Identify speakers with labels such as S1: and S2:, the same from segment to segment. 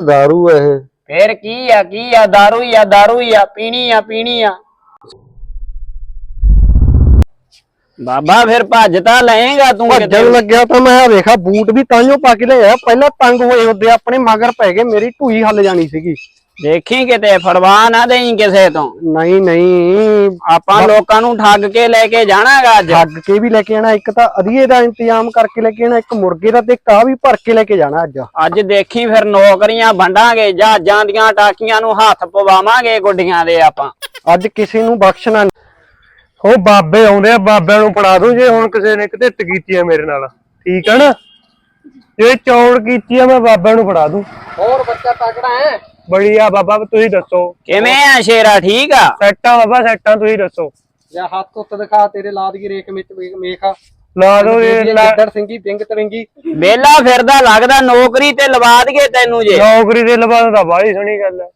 S1: ਦਾਰੂ ਇਹ
S2: ਫੇਰ ਕੀ ਆ ਕੀ ਆ दारू ਹੀ ਆ दारू ਹੀ ਆ ਪੀਣੀ ਆ ਪੀਣੀ ਆ ਬਾਬਾ ਫਿਰ ਭੱਜ ਤਾਂ ਲਏਗਾ ਤੂੰ
S1: ਭੱਜਣ
S2: ਕਿਤੇ
S1: ਲੱਗਿਆ ਤਾਂ ਮੈਂ ਵੇਖਾ ਬੂਟ ਵੀ ਤਾਂਿਓ ਪਾ ਕੇ ਲਿਆਇਆ ਪਹਿਲਾਂ ਤੰਗ ਹੋਏ ਹੁੰਦੇ ਆਪਣੇ ਮਗਰ ਪੈ ਗਏ ਮੇਰੀ ਢੂਈ ਹੱਲ ਜਾਣੀ ਸੀਗੀ
S2: ਦੇਖੀ ਕਿਤੇ ਫੜਵਾ ਨਾ ਦੇਈ ਕਿਸੇ ਤੋਂ।
S1: ਨਹੀਂ ਨਹੀਂ।
S2: ਆਪਾਂ ਲੋਕਾਂ ਨੂੰ ਠੱਗ ਕੇ ਲੈ ਕੇ ਜਾਣਾਗਾ ਅੱਜ।
S1: ਠੱਗ ਕੇ ਵੀ ਲੈ ਕੇ ਆਣਾ ਇੱਕ ਤਾਂ ਅਧੀਏ ਦਾ ਇੰਤਜ਼ਾਮ ਕਰਕੇ ਲੈ ਕੇ ਆਣਾ ਇੱਕ ਮੁਰਗੇ ਦਾ ਤੇ ਕਾ ਵੀ ਭਰ ਕੇ ਲੈ ਕੇ ਜਾਣਾ ਅੱਜ।
S2: ਅੱਜ ਦੇਖੀ ਫਿਰ ਨੌਕਰੀਆਂ ਵੰਡਾਂਗੇ ਜਹਾਜ਼ਾਂ ਦੀਆਂ ਟਾਕੀਆਂ ਨੂੰ ਹੱਥ ਪਵਾਵਾਂਗੇ ਗੁੱਡੀਆਂ ਦੇ ਆਪਾਂ।
S1: ਅੱਜ ਕਿਸੇ ਨੂੰ ਬਖਸ਼ਣਾ ਹੋ ਬਾਬੇ ਆਉਂਦੇ ਆ ਬਾਬਿਆਂ ਨੂੰ ਫੜਾ ਦੂੰ ਜੇ ਹੁਣ ਕਿਸੇ ਨੇ ਕਿਤੇ ਕੀਤੀ ਆ ਮੇਰੇ ਨਾਲ। ਠੀਕ ਆ ਨਾ? ਜੇ ਚੌੜ ਕੀਤੀ ਆ ਮੈਂ ਬਾਬਿਆਂ ਨੂੰ ਫੜਾ ਦੂੰ।
S3: ਹੋਰ ਬੱਚਾ ਤਕੜਾ ਹੈ।
S1: ਬੜੀਆ ਬਾਬਾ ਤੁਸੀਂ ਦੱਸੋ।
S2: ਕਿਵੇਂ ਆ ਸ਼ੇਰਾ ਠੀਕ ਆ?
S1: ਸੈੱਟਾਂ ਬਾਬਾ ਸੈੱਟਾਂ ਤੁਸੀਂ ਦੱਸੋ।
S3: ਜਾਂ ਹੱਥ ਉੱਤ ਦਿਖਾ ਤੇਰੇ ਲਾਦ ਕੀ ਰੇਖ ਵਿੱਚ ਵੇਖ
S1: ਲਾ ਦੋ ਇਹ ਲਾ-
S3: ਗਿੱਦੜ ਸਿੰਘੀ ਪਿੰਗ ਤਰੰਗੀ।
S2: ਵਿਹਲਾ ਫਿਰਦਾ ਲੱਗਦਾ ਨੌਕਰੀ ਤੇ ਲਵਾ ਦਈਏ ਤੈਨੂੰ ਜੇ।
S1: ਨੌਕਰੀ ਦੇ ਲਵਾ ਤਾਂ ਬਾਹਲੀ ਸੁਣੀ ਗੱਲ ਹੈ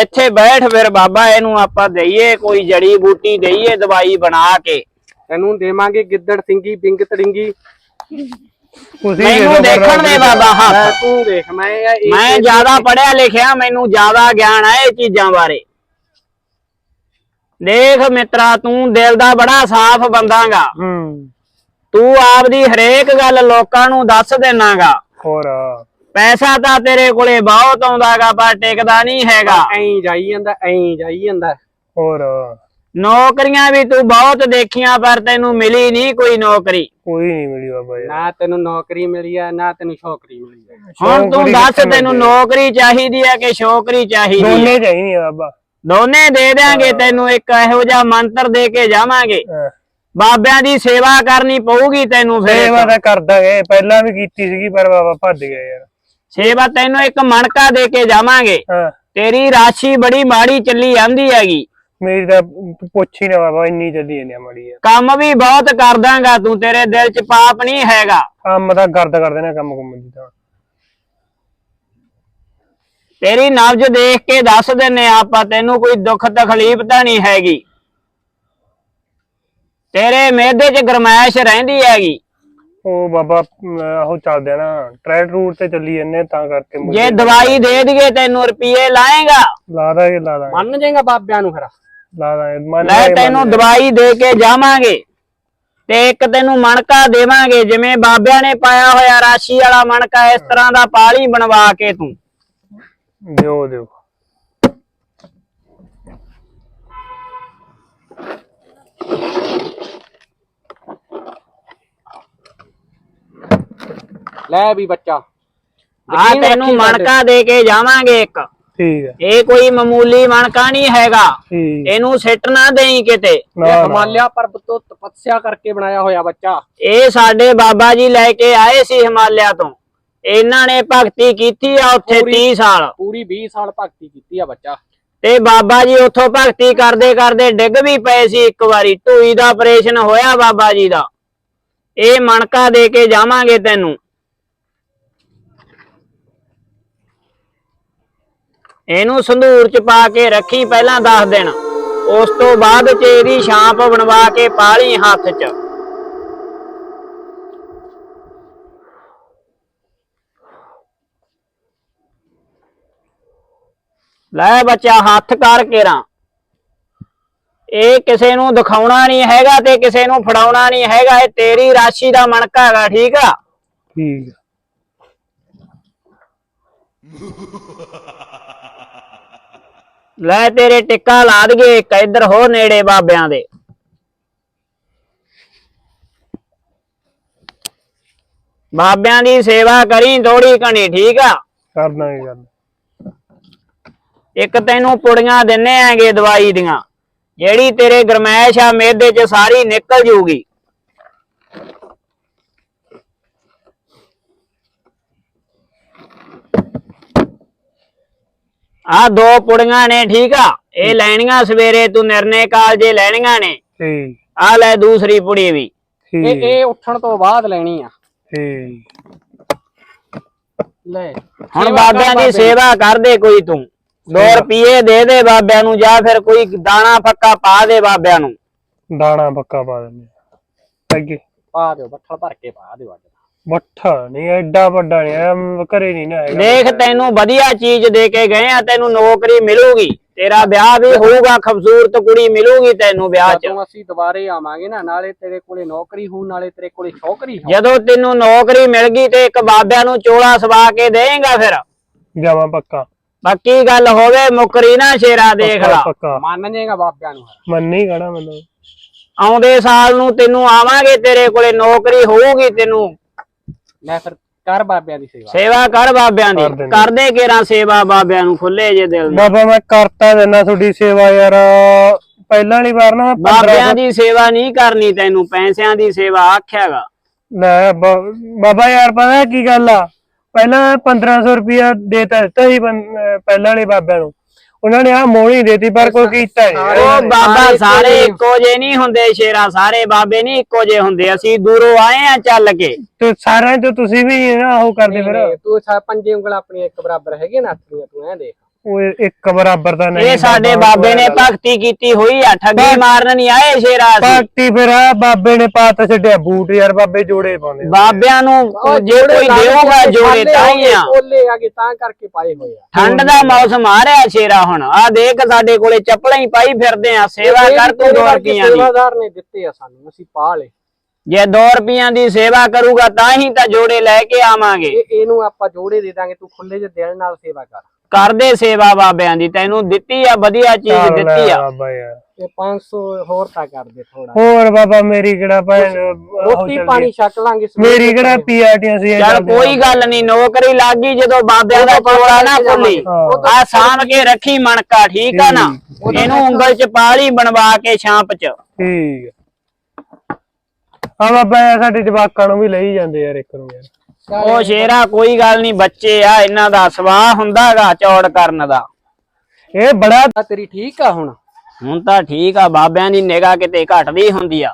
S2: ਇੱਥੇ ਬੈਠ ਫਿਰ ਬਾਬਾ ਇਹਨੂੰ ਆਪਾਂ ਦਈਏ ਕੋਈ ਜੜੀ ਬੂਟੀ ਦਈਏ ਦਵਾਈ ਬਣਾ ਕੇ।
S3: ਤੈਨੂੰ ਦੇਵਾਂਗੇ ਗਿੱਦੜ ਸਿੰਘੀ ਪਿੰਗ ਤਰੰਗੀ।
S1: ਤੁਸੀਂ
S2: ਮੈਨੂੰ
S1: ਦੇ ਦਿਓ
S2: ਦੇਖਣ ਦੇ ਬਾਬਾ
S3: ਮੈਂ
S2: ਹੱਥ
S3: ਤੂੰ ਦੇਖ ਮੈਂ ਇਹ-
S2: ਮੈਂ ਜ਼ਿਆਦਾ ਪੜਿਆ ਲਿਖਿਆ ਮੈਨੂੰ ਜ਼ਿਆਦਾ ਗਿਆਨ ਹੈ ਇਹ ਚੀਜ਼ਾਂ ਬਾਰੇ। ਦੇਖ ਮਿੱਤਰਾ ਤੂੰ ਦਿਲ ਦਾ ਬੜਾ ਸਾਫ਼ ਬੰਦਾਗਾ।
S1: ਹੂੰ।
S2: ਤੂੰ ਆਪਦੀ ਹਰੇਕ ਗੱਲ ਲੋਕਾਂ ਨੂੰ ਦੱਸ ਦੇਣਾਗਾ
S1: ਹੋਰ।
S2: ਪੈਸਾ ਤਾਂ ਤੇਰੇ ਕੋਲੇ ਬਹੁਤ ਆਉਂਦਾਗਾ ਪਰ ਟਿਕਦਾ ਨਹੀਂ ਹੈਗਾ।
S3: ਐਂ ਜਾਈ ਜਾਂਦਾ ਐਂ ਜਾਈ ਜਾਂਦਾ।
S1: ਹੋਰ।
S2: ਨੌਕਰੀਆਂ ਵੀ ਤੂੰ ਬਹੁਤ ਦੇਖੀਆਂ ਪਰ ਤੈਨੂੰ ਮਿਲੀ ਨਹੀਂ ਕੋਈ ਨੌਕਰੀ।
S1: ਕੋਈ ਨਹੀਂ ਮਿਲੀ ਬਾਬਾ ਯਾਰ
S3: ਨਾ ਤੈਨੂੰ ਨੌਕਰੀ ਮਿਲੀ ਆ ਨਾ ਤੈਨੂੰ ਛੋਕਰੀ ਮਿਲੀ ਆ।
S2: ਹੁਣ ਤੂੰ ਦੱਸ ਤੈਨੂੰ ਨੌਕਰੀ ਚਾਹੀਦੀ ਹੈ ਕਿ ਛੋਕਰੀ ਚਾਹੀਦੀ ਹੈ
S1: ਦੋਨੇ ਚਾਹੀਦੀ ਆ ਬਾਬਾ।
S2: ਦੋਨੇ ਦੇ ਦਿਆਂਗੇ ਤੈਨੂੰ ਇੱਕ ਇਹੋ ਜਿਹਾ ਮੰਤਰ ਦੇ ਕੇ ਜਾਵਾਂਗੇ। ਬਾਬਿਆਂ ਦੀ ਸੇਵਾ ਕਰਨੀ ਪਊਗੀ ਤੈਨੂੰ ਫਿਰ
S1: ਸੇਵਾ ਤਾਂ ਕਰਦਾ ਗਏ ਪਹਿਲਾਂ ਵੀ ਕੀਤੀ ਸੀਗੀ ਪਰ ਬਾਬਾ ਭੱਜ ਗਿਆ ਯਾਰ।
S2: ਸੇਵਾ ਤੈਨੂੰ ਇੱਕ ਮਣਕਾ ਦੇ ਕੇ ਜਾਵਾਂਗੇ। ਤੇਰੀ ਰਾਸ਼ੀ ਬੜੀ ਮਾੜੀ ਚੱਲੀ ਜਾਂਦੀ ਹੈਗੀ।
S1: ਮੇਰੀ ਤਾਂ ਪੁੱਛ ਹੀ ਨਾ ਬਾਬਾ ਇੰਨੀ ਚੱਲੀ ਜਾਂਦੀ ਆ ਮਾੜੀ ਯਾਰ
S2: ਕੰਮ ਵੀ ਬਹੁਤ ਕਰਦਾਂਗਾ ਤੂੰ ਤੇਰੇ ਦਿਲ 'ਚ ਪਾਪ ਨਹੀਂ ਹੈਗਾ।
S1: ਕੰਮ ਤਾਂ ਗਰਦ ਕਰਦੇ ਨੇ ਕੰਮ ਕੁੰਮ ਦੀ ਤਾਂ।
S2: ਤੇਰੀ ਨਬਜ ਦੇਖ ਕੇ ਦੱਸ ਦਿੰਨੇ ਆ ਆਪਾਂ ਤੈਨੂੰ ਕੋਈ ਦੁੱਖ ਤਕਲੀਫ ਤਾਂ ਨਹੀਂ ਹੈਗੀ। ਤੇਰੇ ਮਿਹਦੇ 'ਚ ਗਰਮੈਸ਼ ਰਹਿੰਦੀ ਹੈਗੀ।
S1: ਉਹ ਬਾਬਾ ਉਹ ਚੱਲਦੇ ਆ ਨਾ ਟ੍ਰੈਡ ਰੂਟ ਤੇ ਚੱਲੀ ਜੰਨੇ ਤਾਂ ਕਰਕੇ
S2: ਜੇ ਦਵਾਈ ਦੇ ਦਈਏ ਤੈਨੂੰ ਰੁਪਏ ਲਾਏਗਾ।
S1: ਲਾ ਦਾਂਗੇ ਲਾ ਦਾਂਗੇ।
S3: ਮੰਨ ਜਾਏਗਾ ਬਾਬਿਆਂ ਨੂੰ ਫਿਰ।
S1: ਲਾ ਦਾਂਗੇ ਮੰਨ
S2: ਲੈ
S1: ਲਾਂਗੇ,
S2: ਤੈਨੂੰ ਦਵਾਈ ਦੇ ਕੇ ਜਾਵਾਂਗੇ ਤੇ ਇੱਕ ਤੈਨੂੰ ਮਣਕਾ ਦੇਵਾਂਗੇ ਜਿਵੇਂ ਬਾਬਿਆਂ ਨੇ ਪਾਇਆ ਹੋਇਆ ਰਾਸ਼ੀ ਵਾਲਾ ਮਣਕਾ ਇਸ ਤਰ੍ਹਾਂ ਦਾ ਪਾਲੀ ਬਣਵਾ ਕੇ ਤੂੰ।
S1: ਦਿਓ ਦਿਓ।
S3: ਲੈ ਵੀ ਬੱਚਾ।
S2: ਆ ਤੈਨੂੰ ਮਣਕਾ ਦੇ ਕੇ ਜਾਵਾਂਗੇ ਇੱਕ।
S1: ਠੀਕ ਹੈ
S2: ਇਹ ਕੋਈ ਮਾਮੂਲੀ ਮਣਕਾ ਨਹੀਂ ਹੈਗਾ।
S1: ਠੀਕ।
S2: ਇਹਨੂੰ ਸਿੱਟ ਨਾ ਦੇਈ ਕਿਤੇ।
S3: ਇਹ। ਹਿਮਾਲਿਆ ਪਰਬਤ ਤੋਂ ਤਪੱਸਿਆ ਕਰਕੇ ਬਣਾਇਆ ਹੋਇਆ ਬੱਚਾ।
S2: ਇਹ ਸਾਡੇ ਬਾਬਾ ਜੀ ਲੈ ਕੇ ਆਏ ਸੀ ਹਿਮਾਲਿਆ ਤੋਂ। ਇਹਨਾਂ ਨੇ ਭਗਤੀ ਕੀਤੀ ਆ ਉੱਥੇ
S3: ਪੂਰੀ-
S2: 30 ਸਾਲ।
S3: ਪੂਰੀ 20 ਸਾਲ ਭਗਤੀ ਕੀਤੀ ਆ ਬੱਚਾ।
S2: ਤੇ ਬਾਬਾ ਜੀ ਉੱਥੋਂ ਭਗਤੀ ਕਰਦੇ ਕਰਦੇ ਡਿੱਗ ਵੀ ਪਏ ਸੀ ਇੱਕ ਵਾਰੀ। ਢੂਈ ਦਾ ਆਪਰੇਸ਼ਨ ਹੋਇਆ ਬਾਬਾ ਜੀ ਦਾ। ਇਹ ਮਣਕਾ ਦੇ ਕੇ ਜਾਵਾਂਗੇ ਤੈਨੂੰ। ਇਹਨੂੰ ਸੰਧੂਰ ਚ ਪਾ ਕੇ ਰੱਖੀ ਪਹਿਲਾਂ 10 ਦਿਨ। ਉਸ ਤੋਂ ਬਾਅਦ ਚ ਇਹਦੀ ਛਾਂਪ ਬਣਵਾ ਕੇ ਪਾਲੀ ਹੱਥ ਚ। ਲੈ ਬੱਚਾ, ਹੱਥ ਕਰ ਕੇਰਾ। ਇਹ ਕਿਸੇ ਨੂੰ ਦਿਖਾਉਣਾ ਨਹੀਂ ਹੈਗਾ ਤੇ ਕਿਸੇ ਨੂੰ ਫੜਾਉਣਾ ਨਹੀਂ ਹੈਗਾ। ਇਹ ਤੇਰੀ ਰਾਸ਼ੀ ਦਾ ਮਣਕਾ ਹੈਗਾ, ਠੀਕ ਆ?
S1: ਠੀਕ
S2: ਲੈ ਤੇਰੇ ਟਿੱਕਾ ਲਾ ਦਈਏ ਇੱਕ ਇੱਧਰ ਹੋ ਨੇੜੇ ਬਾਬਿਆਂ ਦੇ। ਬਾਬਿਆਂ ਦੀ ਸੇਵਾ ਕਰੀ ਥੋੜੀ ਘਣੀ ਠੀਕ ਆ?
S1: ਕਰ ਦਾਂਗੇ ਗੱਲ?
S2: ਇੱਕ ਤੈਨੂੰ ਪੁੜੀਆਂ ਦਿੰਨੇ ਆਂਗੇ ਦਵਾਈ ਦੀਆਂ। ਜਿਹੜੀ ਤੇਰੇ ਗਰਮੈਸ਼ ਆ ਮੇਦੇ ਚ ਸਾਰੀ ਨਿਕਲ ਜੂਗੀ। ਆ ਦੋ ਪੁੜੀਆਂ ਨੇ ਠੀਕ ਆ? ਇਹ ਲੈਣੀਆਂ ਸਵੇਰੇ ਤੂੰ ਨਿਰਣੇ ਕਾਲਜੇ ਲੈਣੀਆਂ ਨੇ।
S1: ਠੀਕ।
S2: ਆ ਲੈ ਦੂਸਰੀ ਪੁੜੀ ਵੀ।
S3: ਇਹ
S1: ਠੀਕ।
S3: ਇਹ ਉੱਠਣ ਤੋਂ ਬਾਅਦ ਲੈਣੀ ਆ।
S1: ਠੀਕ।
S3: ਲੈ।
S2: ਹੁਣ ਬਾਬਿਆਂ ਦੀ ਸੇਵਾ ਕਰ ਦੇ ਕੋਈ ਤੂੰ। 2 ਰੁਪਏ ਦੇ ਦੇ ਬਾਬਿਆਂ ਨੂੰ ਜਾਂ ਫਿਰ ਕੋਈ ਦਾਣਾ ਫੱਕਾ ਪਾ ਦੇ ਬਾਬਿਆਂ ਨੂੰ।
S1: ਦਾਣਾ ਪੱਕਾ ਪਾ ਦਿੰਦੇ ਆ। ਅੱਗੇ।
S3: ਪਾ ਦਿਓ ਬੱਠਲ ਭਰ ਕੇ ਪਾ ਦਿਓ ਅੱਜ।
S1: ਬੱਠਾ ਨਹੀਂ ਐਡਾ ਵੱਡਾ ਨਹੀਂ ਐ ਘਰੇ ਨਹੀਂ ਨਾ ਹੈਗਾ।
S2: ਦੇਖ ਤੈਨੂੰ ਵਧੀਆ ਚੀਜ਼ ਦੇ ਕੇ ਗਏ ਆ ਤੈਨੂੰ ਨੌਕਰੀ ਮਿਲੂਗੀ। ਤੇਰਾ ਵਿਆਹ ਵੀ ਹੋਊਗਾ ਖੂਬਸੂਰਤ ਕੁੜੀ ਮਿਲੂਗੀ ਤੈਨੂੰ ਵਿਆਹ 'ਚ।
S3: ਜਦੋਂ ਅਸੀਂ ਦੁਬਾਰੇ ਆਵਾਂਗੇ ਨਾ ਨਾਲੇ ਤੇਰੇ ਕੋਲੇ ਨੌਕਰੀ ਹੋਊ ਨਾਲੇ ਤੇਰੇ ਕੋਲੇ ਛੋਕਰੀ ਹੋ
S2: ਜਦੋਂ ਤੈਨੂੰ ਨੌਕਰੀ ਮਿਲ ਗਈ ਤੇ ਇੱਕ ਬਾਬਿਆਂ ਨੂੰ ਚੋਲਾ ਸਵਾ ਕੇ ਦੇਂਗਾ ਫਿਰ।
S1: ਜਾਵਾਂ ਪੱਕਾ।
S2: ਪੱਕੀ ਗੱਲ ਹੋਵੇ ਮੁਕਰੀ ਨਾ ਸ਼ੇਰਾ ਦੇਖ ਲਾ।
S1: ਪੱਕਾ।
S3: ਮੰਨ ਜਾਏਗਾ ਬਾਬਿਆਂ ਨੂੰ
S1: ਮੰਨੀ ਕਹਣਾ ਮੈਨੂੰ।
S2: ਆਉਂਦੇ ਸਾਲ ਨੂੰ ਤੈਨੂੰ ਆਵਾਂਗੇ ਤੇਰੇ ਕੋਲੇ ਨੌਕਰੀ ਹੋਊਗੀ ਤੈਨੂੰ।
S3: ਲੈ ਫਿਰ ਕਰ ਬਾਬਿਆਂ ਦੀ ਸੇਵਾ।
S2: ਸੇਵਾ ਕਰ ਬਾਬਿਆਂ ਦੀ। ਕਰਦੇ ਕੇਰਾ ਸੇਵਾ ਬਾਬਿਆਂ ਨੂੰ ਖੁੱਲੇ ਜੇ ਦਿਲ ਨਾਲ
S1: ਬਾਬਾ ਮੈਂ ਕਰਤਾ ਦਿੰਦਾ ਤੁਹਾਡੀ ਸੇਵਾ ਯਾਰ। ਪਹਿਲਾਂ ਵਾਲੀ ਵਾਰ ਨਾ ਮੈਂ
S2: ਬਾਬਿਆਂ ਦੀ ਸੇਵਾ ਨਹੀਂ ਕਰਨੀ ਤੈਨੂੰ ਪੈਸਿਆਂ ਦੀ ਸੇਵਾ ਆਖਿਆਗਾ।
S1: ਲੈ ਬ- ਬਾਬਾ ਯਾਰ ਪਤਾ ਕੀ ਗੱਲ ਆ? ਪਹਿਲਾਂ 1500 ਰੁਪਿਆ ਦੇਤਾ ਦਿੱਤਾ ਸੀ ਪਹਿਲਾਂ ਵਾਲੇ ਬਾਬਿਆਂ ਨੂੰ। ਉਹਨਾਂ ਨੇ ਆ ਮੋਹਣੀ ਦੇਤੀ ਪਰ ਕੋਈ ਕੀਤਾ ਨਹੀਂ।
S2: ਉਹ ਬਾਬਾ
S3: ਸਾਰੇ ਇੱਕੋ
S2: ਜੇ ਨਹੀਂ ਹੁੰਦੇ ਸ਼ੇਰਾ ਸਾਰੇ ਬਾਬੇ ਨਹੀਂ ਇੱਕੋ ਜੇ ਹੁੰਦੇ। ਅਸੀਂ ਦੂਰੋਂ ਆਏ ਆ ਚੱਲ ਕੇ।
S1: ਤੇ ਸਾਰਿਆਂ ਤੋਂ ਤੁਸੀਂ ਵੀ ਨਾ ਉਹ ਕਰਦੇ ਫਿਰ।
S3: ਤੂੰ ਪੰਜੇ ਉਂਗਲਾਂ ਆਪਣੀਆਂ ਇੱਕ ਬਰਾਬਰ ਹੈਗੀਆਂ ਨਾ ਹੱਥੀਆਂ ਤੂੰ ਐ ਦੇਖ।
S1: ਉਹ ਇੱਕ ਬਰਾਬਰ ਤਾਂ ਨਹੀਂ
S2: ਇਹ ਸਾਡੇ
S1: ਬਾਬਾ,
S2: ਨੇ ਭਗਤੀ ਕੀਤੀ ਹੋਈ ਆ ਠੱਗੀ ਮਾਰਨ ਨਹੀਂ ਆਏ ਸ਼ੇਰਾ ਅਸੀਂ
S1: ਭਗਤੀ ਫਿਰ ਆ ਬਾਬੇ ਨੇ ਪਾਤਾ ਛੱਡਿਆ ਬੂਟ ਯਾਰ ਬਾਬੇ ਜੋੜੇ ਪਾਉਂਦੇ
S2: ਬਾਬਿਆਂ ਨੂੰ ਜੇ ਕੋਈ ਦੇਊਗਾ ਜੋੜੇ ਤਾਂ ਹੀ ਆ।
S3: ਕੋਲੇ ਆ ਕੇ ਤਾਂ ਕਰਕੇ ਪਾਏ ਹੋਏ ਆ।
S2: ਠੰਡ ਦਾ ਮੌਸਮ ਆ ਰਿਹਾ ਸ਼ੇਰਾ ਹੁਣ। ਆ ਦੇਖ ਸਾਡੇ ਕੋਲੇ ਚੱਪਲਾਂ ਹੀ ਪਾਈ ਫਿਰਦੇ ਆ ਸੇਵਾ ਕਰ ਤੂੰ
S3: ਤੇਰੇ
S2: 2
S3: ਵਰਗੇ
S2: ਰੁਪਈਆਂ ਦੀ।
S3: ਸੇਵਾਦਾਰ ਨੇ ਦਿੱਤੇ ਆ ਸਾਨੂੰ ਅਸੀਂ ਪਾ ਲਏ।
S2: ਜੇ 2 ਰੁਪਈਆਂ ਦੀ ਸੇਵਾ ਕਰੂਗਾ ਤਾਂ ਹੀ ਤਾਂ ਜੋੜੇ ਲੈ ਕੇ ਆਵਾਂਗੇ।
S3: ਇਹ ਇਹਨੂੰ ਆਪਾਂ ਜੋੜੇ ਦੇ ਦਾਂਗੇ ਤੂੰ ਖੁੱਲੇ ਜਿਹੇ ਦਿਲ ਨਾਲ ਸੇਵਾ ਕਰ।
S2: ਕਰਦੇ ਸੇਵਾ ਬਾਬਿਆਂ ਦੀ ਤੈਨੂੰ ਦਿੱਤੀ ਆ ਵਧੀਆ ਚੀਜ਼ ਦਿੱਤੀ ਆ।
S1: ਬਾਬਾ ਯਾਰ।
S3: ਤੇ 500 ਹੋਰ ਤਾਂ ਕਰ ਦੇ ਥੋੜਾ
S1: ਹੋਰ ਬਾਬਾ ਮੇਰੀ ਕਿਹੜਾ ਭੈਣ
S3: ਰੋਟੀ ਪਾਣੀ ਛਕ ਲਾਂਗੇ
S1: ਮੇਰੀ ਕਿਹੜਾ। ਪੀਆਰਟੀਆਂ ਸੀ ਚੱਲਦੀਆਂ।
S2: ਕੋਈ ਗੱਲ ਨਹੀਂ ਨੌਕਰੀ ਲੱਗ ਗਈ ਜਦੋਂ ਬਾਬਿਆਂ ਦਾ ਚੋਲਾ ਨਾ ਖੁੱਲੀ।
S1: ਹਾਂ।
S2: ਆ ਸਾਂਭ ਕੇ ਰੱਖੀ ਮਣਕਾ ਠੀਕ ਆ ਨਾ? ਇਹਨੂੰ ਉਂਗਲ ਚ ਪਾ ਲਈ ਬਣਵਾ ਕੇ ਛਾਂਪ ਚ।
S1: ਠੀਕ ਆ। ਬਾਬਾ ਯਾਰ ਸਾਡੇ ਜਵਾਕਾਂ ਨੂੰ ਵੀ ਲਈ ਜਾਂਦੇ ਯਾਰ ਇੱਕ ਨੂੰ ਯਾਰ।
S2: ਉਹ ਸ਼ੇਰਾ ਕੋਈ ਗੱਲ ਨਹੀਂ ਬੱਚੇ ਆ ਇਹਨਾਂ ਦਾ ਸਵਾਹ ਹੁੰਦਾਗਾ ਚੌੜ ਕਰਨ ਦਾ।
S1: ਇਹ ਬੜਾ
S3: ਤੇਰੀ ਠੀਕ ਆ ਹੁਣ।
S2: ਹੁਣ ਤਾਂ ਠੀਕ ਆ ਬਾਬਿਆਂ ਦੀ ਨਿਗਾਹ ਕਿਤੇ ਘਟਦੀ ਹੁੰਦੀ ਆ।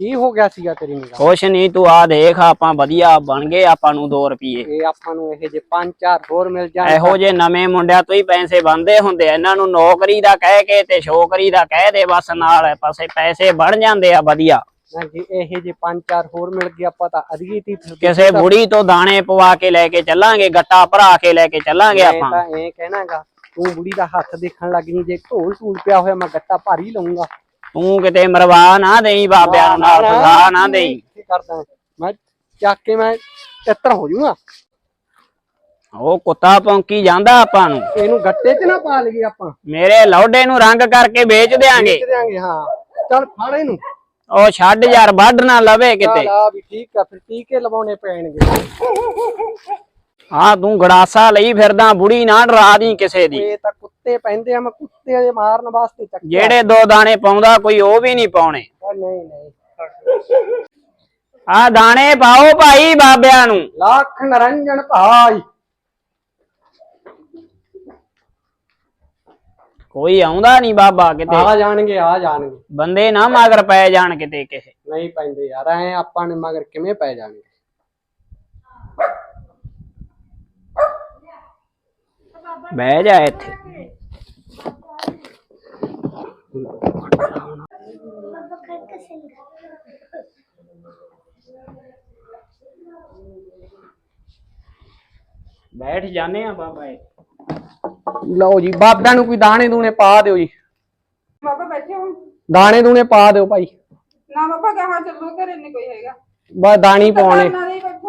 S3: ਕੀ ਹੋ ਗਿਆ ਸੀਗਾ ਤੇਰੀ ਨਿਗਾਹ?
S2: ਕੁਛ ਨਹੀਂ ਤੂੰ ਆ ਦੇਖ ਆਪਾਂ ਵਧੀਆ ਬਣ ਗਏ ਆਪਾਂ ਨੂੰ 2 ਰੁਪਏ
S3: ਇਹ ਆਪਾਂ ਨੂੰ ਇਹ ਜੇ ਪੰਜ ਚਾਰ ਹੋਰ ਮਿਲ ਜਾਣ
S2: ਇਹੋ ਜੇ ਨਵੇਂ ਮੁੰਡਿਆਂ ਤੋਂ ਹੀ ਪੈਸੇ ਬੰਦੇ ਹੁੰਦੇ ਆ। ਇਹਨਾਂ ਨੂੰ ਨੌਕਰੀ ਦਾ ਕਹਿ ਕੇ ਤੇ ਸ਼ੋਕਰੀ ਦਾ ਕਹਿ ਦੇ ਬਸ ਨਾਲ ਪਾਸੇ ਪੈਸੇ ਬਣ ਜਾਂਦੇ ਆ ਵਧੀਆ।
S3: ਨਾ ਜੇ ਇਹ ਜੇ ਪੰਜ ਚਾਰ ਹੋਰ ਮਿਲ ਗਏ ਆਪਾਂ ਤਾਂ ਅਧਗੀ ਤੀ ਫਿਰ
S2: ਕਿਸੇ ਬੁੜੀ ਤੋਂ ਦਾਣੇ ਪਵਾ ਕੇ ਲੈ ਕੇ ਚੱਲਾਂਗੇ ਗੱਟਾ ਭਰਾ ਕੇ ਲੈ ਕੇ ਚੱਲਾਂਗੇ
S3: ਮੈਂ
S2: ਆਪਾਂ।
S3: ਤਾਂ ਇਹ ਕਹਿਣਾਗਾ ਤੂੰ ਬੁੜੀ ਦਾ ਹੱਥ ਦੇਖਣ ਲੱਗ ਜੀ ਜੇ ਢੋਲ ਢੂਲ ਪਿਆ ਹੋਇਆ ਮੈਂ ਗੱਟਾ ਭਾਰੀ ਲਊਂਗਾ।
S2: ਤੂੰ ਕਿਤੇ ਮਰਵਾ ਨਾ ਦੇਈ ਬਾਬਿਆਂ ਨੂੰ ਨਾਲ ਫਸਾ ਨਾ ਦੇਈ।
S3: ਕੀ ਕਰਦਾ ਮੈਂ ਚੱਕ ਕੇ ਮੈਂ ਤਿੱਤਰ ਹੋ ਜਾਊਂਗਾ।
S2: ਉਹ ਕੁੱਤਾ ਭੌਂਕੀ ਜਾਂਦਾ ਆਪਾਂ ਨੂੰ।
S3: ਇਹਨੂੰ ਗੱਟੇ 'ਚ ਨਾ ਪਾ ਲਈਏ ਆਪਾਂ।
S2: ਮੇਰੇ ਲੌਡੇ ਨੂੰ ਰੰਗ ਕਰਕੇ ਵੇਚ ਦੇਾਂਗੇ
S3: ਵੇਚ ਦਿਆਂਗੇ ਹਾਂ। ਚੱਲ ਫੜ ਇਹਨੂੰ।
S2: ਉਹ ਛੱਡ ਯਾਰ ਵੱਢ ਨਾ ਲਵੇ ਕਿਤੇ।
S3: ਆ ਵੀ ਠੀਕ ਆ ਫਿਰ ਟੀਕੇ ਲਵਾਉਣੇ ਪੈਣਗੇ।
S2: ਹਾਂ ਤੂੰ ਗੜਾਸਾ ਲਈ ਫਿਰਦਾ ਬੁੜੀ ਨਾ ਡਰਾ ਦੀ ਕਿਸੇ ਦੀ।
S3: ਇਹ ਤਾਂ ਕੁੱਤੇ ਪੈਂਦੇ ਆ ਮੈਂ ਕੁੱਤੇ ਦੇ ਮਾਰਨ ਵਾਸਤੇ ਚੱਕਿਆ।
S2: ਜਿਹੜੇ ਦੋ ਦਾਣੇ ਪਾਉਂਦਾ ਕੋਈ ਉਹ ਵੀ ਨਹੀਂ ਪਾਉਣੇ।
S3: ਨਹੀਂ ਨਹੀਂ।
S2: ਆ ਦਾਣੇ ਪਾਓ ਭਾਈ ਬਾਬਿਆਂ ਨੂੰ।
S3: ਲੱਖ ਨਰੰਜਨ ਭਾਈ।
S2: ਕੋਈ ਆਉਂਦਾ ਨਹੀਂ ਬਾਬਾ ਕਿਤੇ।
S3: ਆ ਜਾਣਗੇ ਆ ਜਾਣਗੇ।
S2: ਬੰਦੇ ਨਾ ਮਗਰ ਪੈ ਜਾਣ ਕਿਤੇ ਕਿਸੇ
S3: ਨਹੀਂ ਪੈਂਦੇ ਯਾਰ ਐ ਆਪਾਂ ਨੇ ਮਗਰ ਕਿਵੇਂ ਪੈ ਜਾਣਗੇ?
S2: ਬਹਿ ਜਾ ਇੱਥੇ। ਬੈਠ ਜਾਣੇ ਆ ਬਾਬਾ ਇਹ
S3: ਲਓ ਜੀ ਬਾਬਿਆਂ ਨੂੰ ਕੋਈ ਦਾਣੇ ਦੂਣੇ ਪਾ ਦਿਓ ਜੀ।
S4: ਬਾਬਾ ਬੈਠੇ ਹੋ।
S3: ਦਾਣੇ ਦੂਣੇ ਪਾ ਦਿਓ ਭਾਈ।
S4: ਨਾ ਬਾਬਾ ਕਹਾਂ ਚੱਲੋ ਘਰੇ ਨਹੀਂ ਕੋਈ ਹੈਗਾ।
S3: ਬਸ ਦਾਣੀ ਪਾਉਣੇ।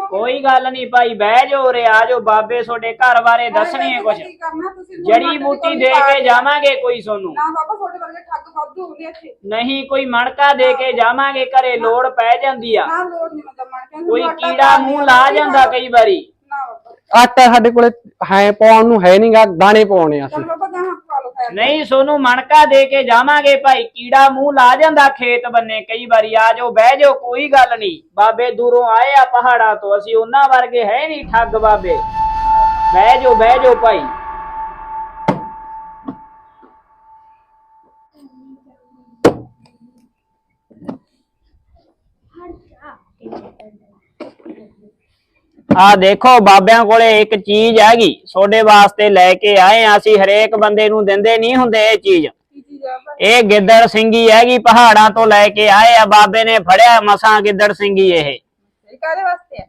S2: ਕੋਈ ਗੱਲ ਨਹੀਂ ਭਾਈ ਬਹਿ ਜਾਓ ਰੇ ਆ ਜਾਓ। ਬਾਬੇ ਤੁਹਾਡੇ ਘਰ ਬਾਰੇ ਦੱਸਣੀ ਹੈ ਕੁਛ।
S4: ਕੀ ਕਰਨਾ ਤੁਸੀਂ ਹੁਣ
S2: ਜੜੀ ਬੂਟੀ ਦੇ ਕੇ। ਜਾਵਾਂਗੇ ਕੋਈ ਸੋਨੂੰ
S4: ਨਾ ਬਾਬਾ ਤੁਹਾਡੇ ਵਰਗੇ ਠੱਗ ਵਾਧੂ ਹੁੰਦੇ ਇੱਥੇ।
S2: ਨਹੀਂ ਕੋਈ ਮਣਕਾ ਦੇ ਕੇ ਜਾਵਾਂਗੇ ਘਰੇ ਲੋੜ ਪੈ ਜਾਂਦੀ ਆ।
S4: ਨਾ ਲੋੜ ਨਹੀਂ ਮਤਲਬ ਮਣ ਕੇ
S2: ਕੋਈ ਕੀੜਾ ਮੂੰਹ ਲਾ ਜਾਂਦਾ ਕਈ ਵਾਰੀ।
S4: ਨਾ ਬਾਬਾ।
S3: ਆਟਾ ਸਾਡੇ ਕੋਲੇ ਹੈ ਪਾਉਣ ਨੂੰ ਹੈ ਨਹੀਂਗਾ ਦਾਣੇ ਪਾਉਣੇ ਆ
S4: ਚਲ
S3: ਅਸੀਂ
S4: ਬਾਬਾ ਕਹਾਂ ਪਾ ਲੋ ਖੈਰ।
S2: ਨਹੀਂ ਸੋਨੂੰ ਮਣਕਾ ਦੇ ਕੇ ਜਾਵਾਂਗੇ ਭਾਈ। ਕੀੜਾ ਮੂੰਹ ਲਾ ਜਾਂਦਾ ਖੇਤ ਬੰਨੇ ਕਈ ਵਾਰੀ ਆ ਜਾਓ ਬਹਿ ਜਾਓ ਕੋਈ ਗੱਲ ਨਹੀਂ। ਬਾਬੇ ਦੂਰੋਂ ਆਏ ਆ ਪਹਾੜਾਂ ਤੋਂ ਅਸੀਂ ਉਹਨਾਂ ਵਰਗੇ ਹੈ ਨਹੀਂ ਠੱਗ ਬਾਬੇ। ਬਹਿ ਜਾਓ ਬਹਿ ਜਾਓ ਭਾਈ। ਆ ਦੇਖੋ ਬਾਬਿਆਂ ਕੋਲੇ ਇੱਕ ਚੀਜ਼ ਹੈਗੀ। ਤੁਹਾਡੇ ਵਾਸਤੇ ਲੈ ਕੇ ਆਏ ਆ ਅਸੀਂ ਹਰੇਕ ਬੰਦੇ ਨੂੰ ਦਿੰਦੇ ਨਹੀਂ ਹੁੰਦੇ ਇਹ ਚੀਜ਼। ਇਹ ਗਿੱਦੜ ਸਿੰਘੀ ਹੈਗੀ ਪਹਾੜਾਂ ਤੋਂ ਲੈ ਕੇ ਆਏ ਆ ਬਾਬੇ ਨੇ ਫੜਿਆ ਮਸਾਂ ਗਿੱਦੜ ਸਿੰਘੀ ਇਹ।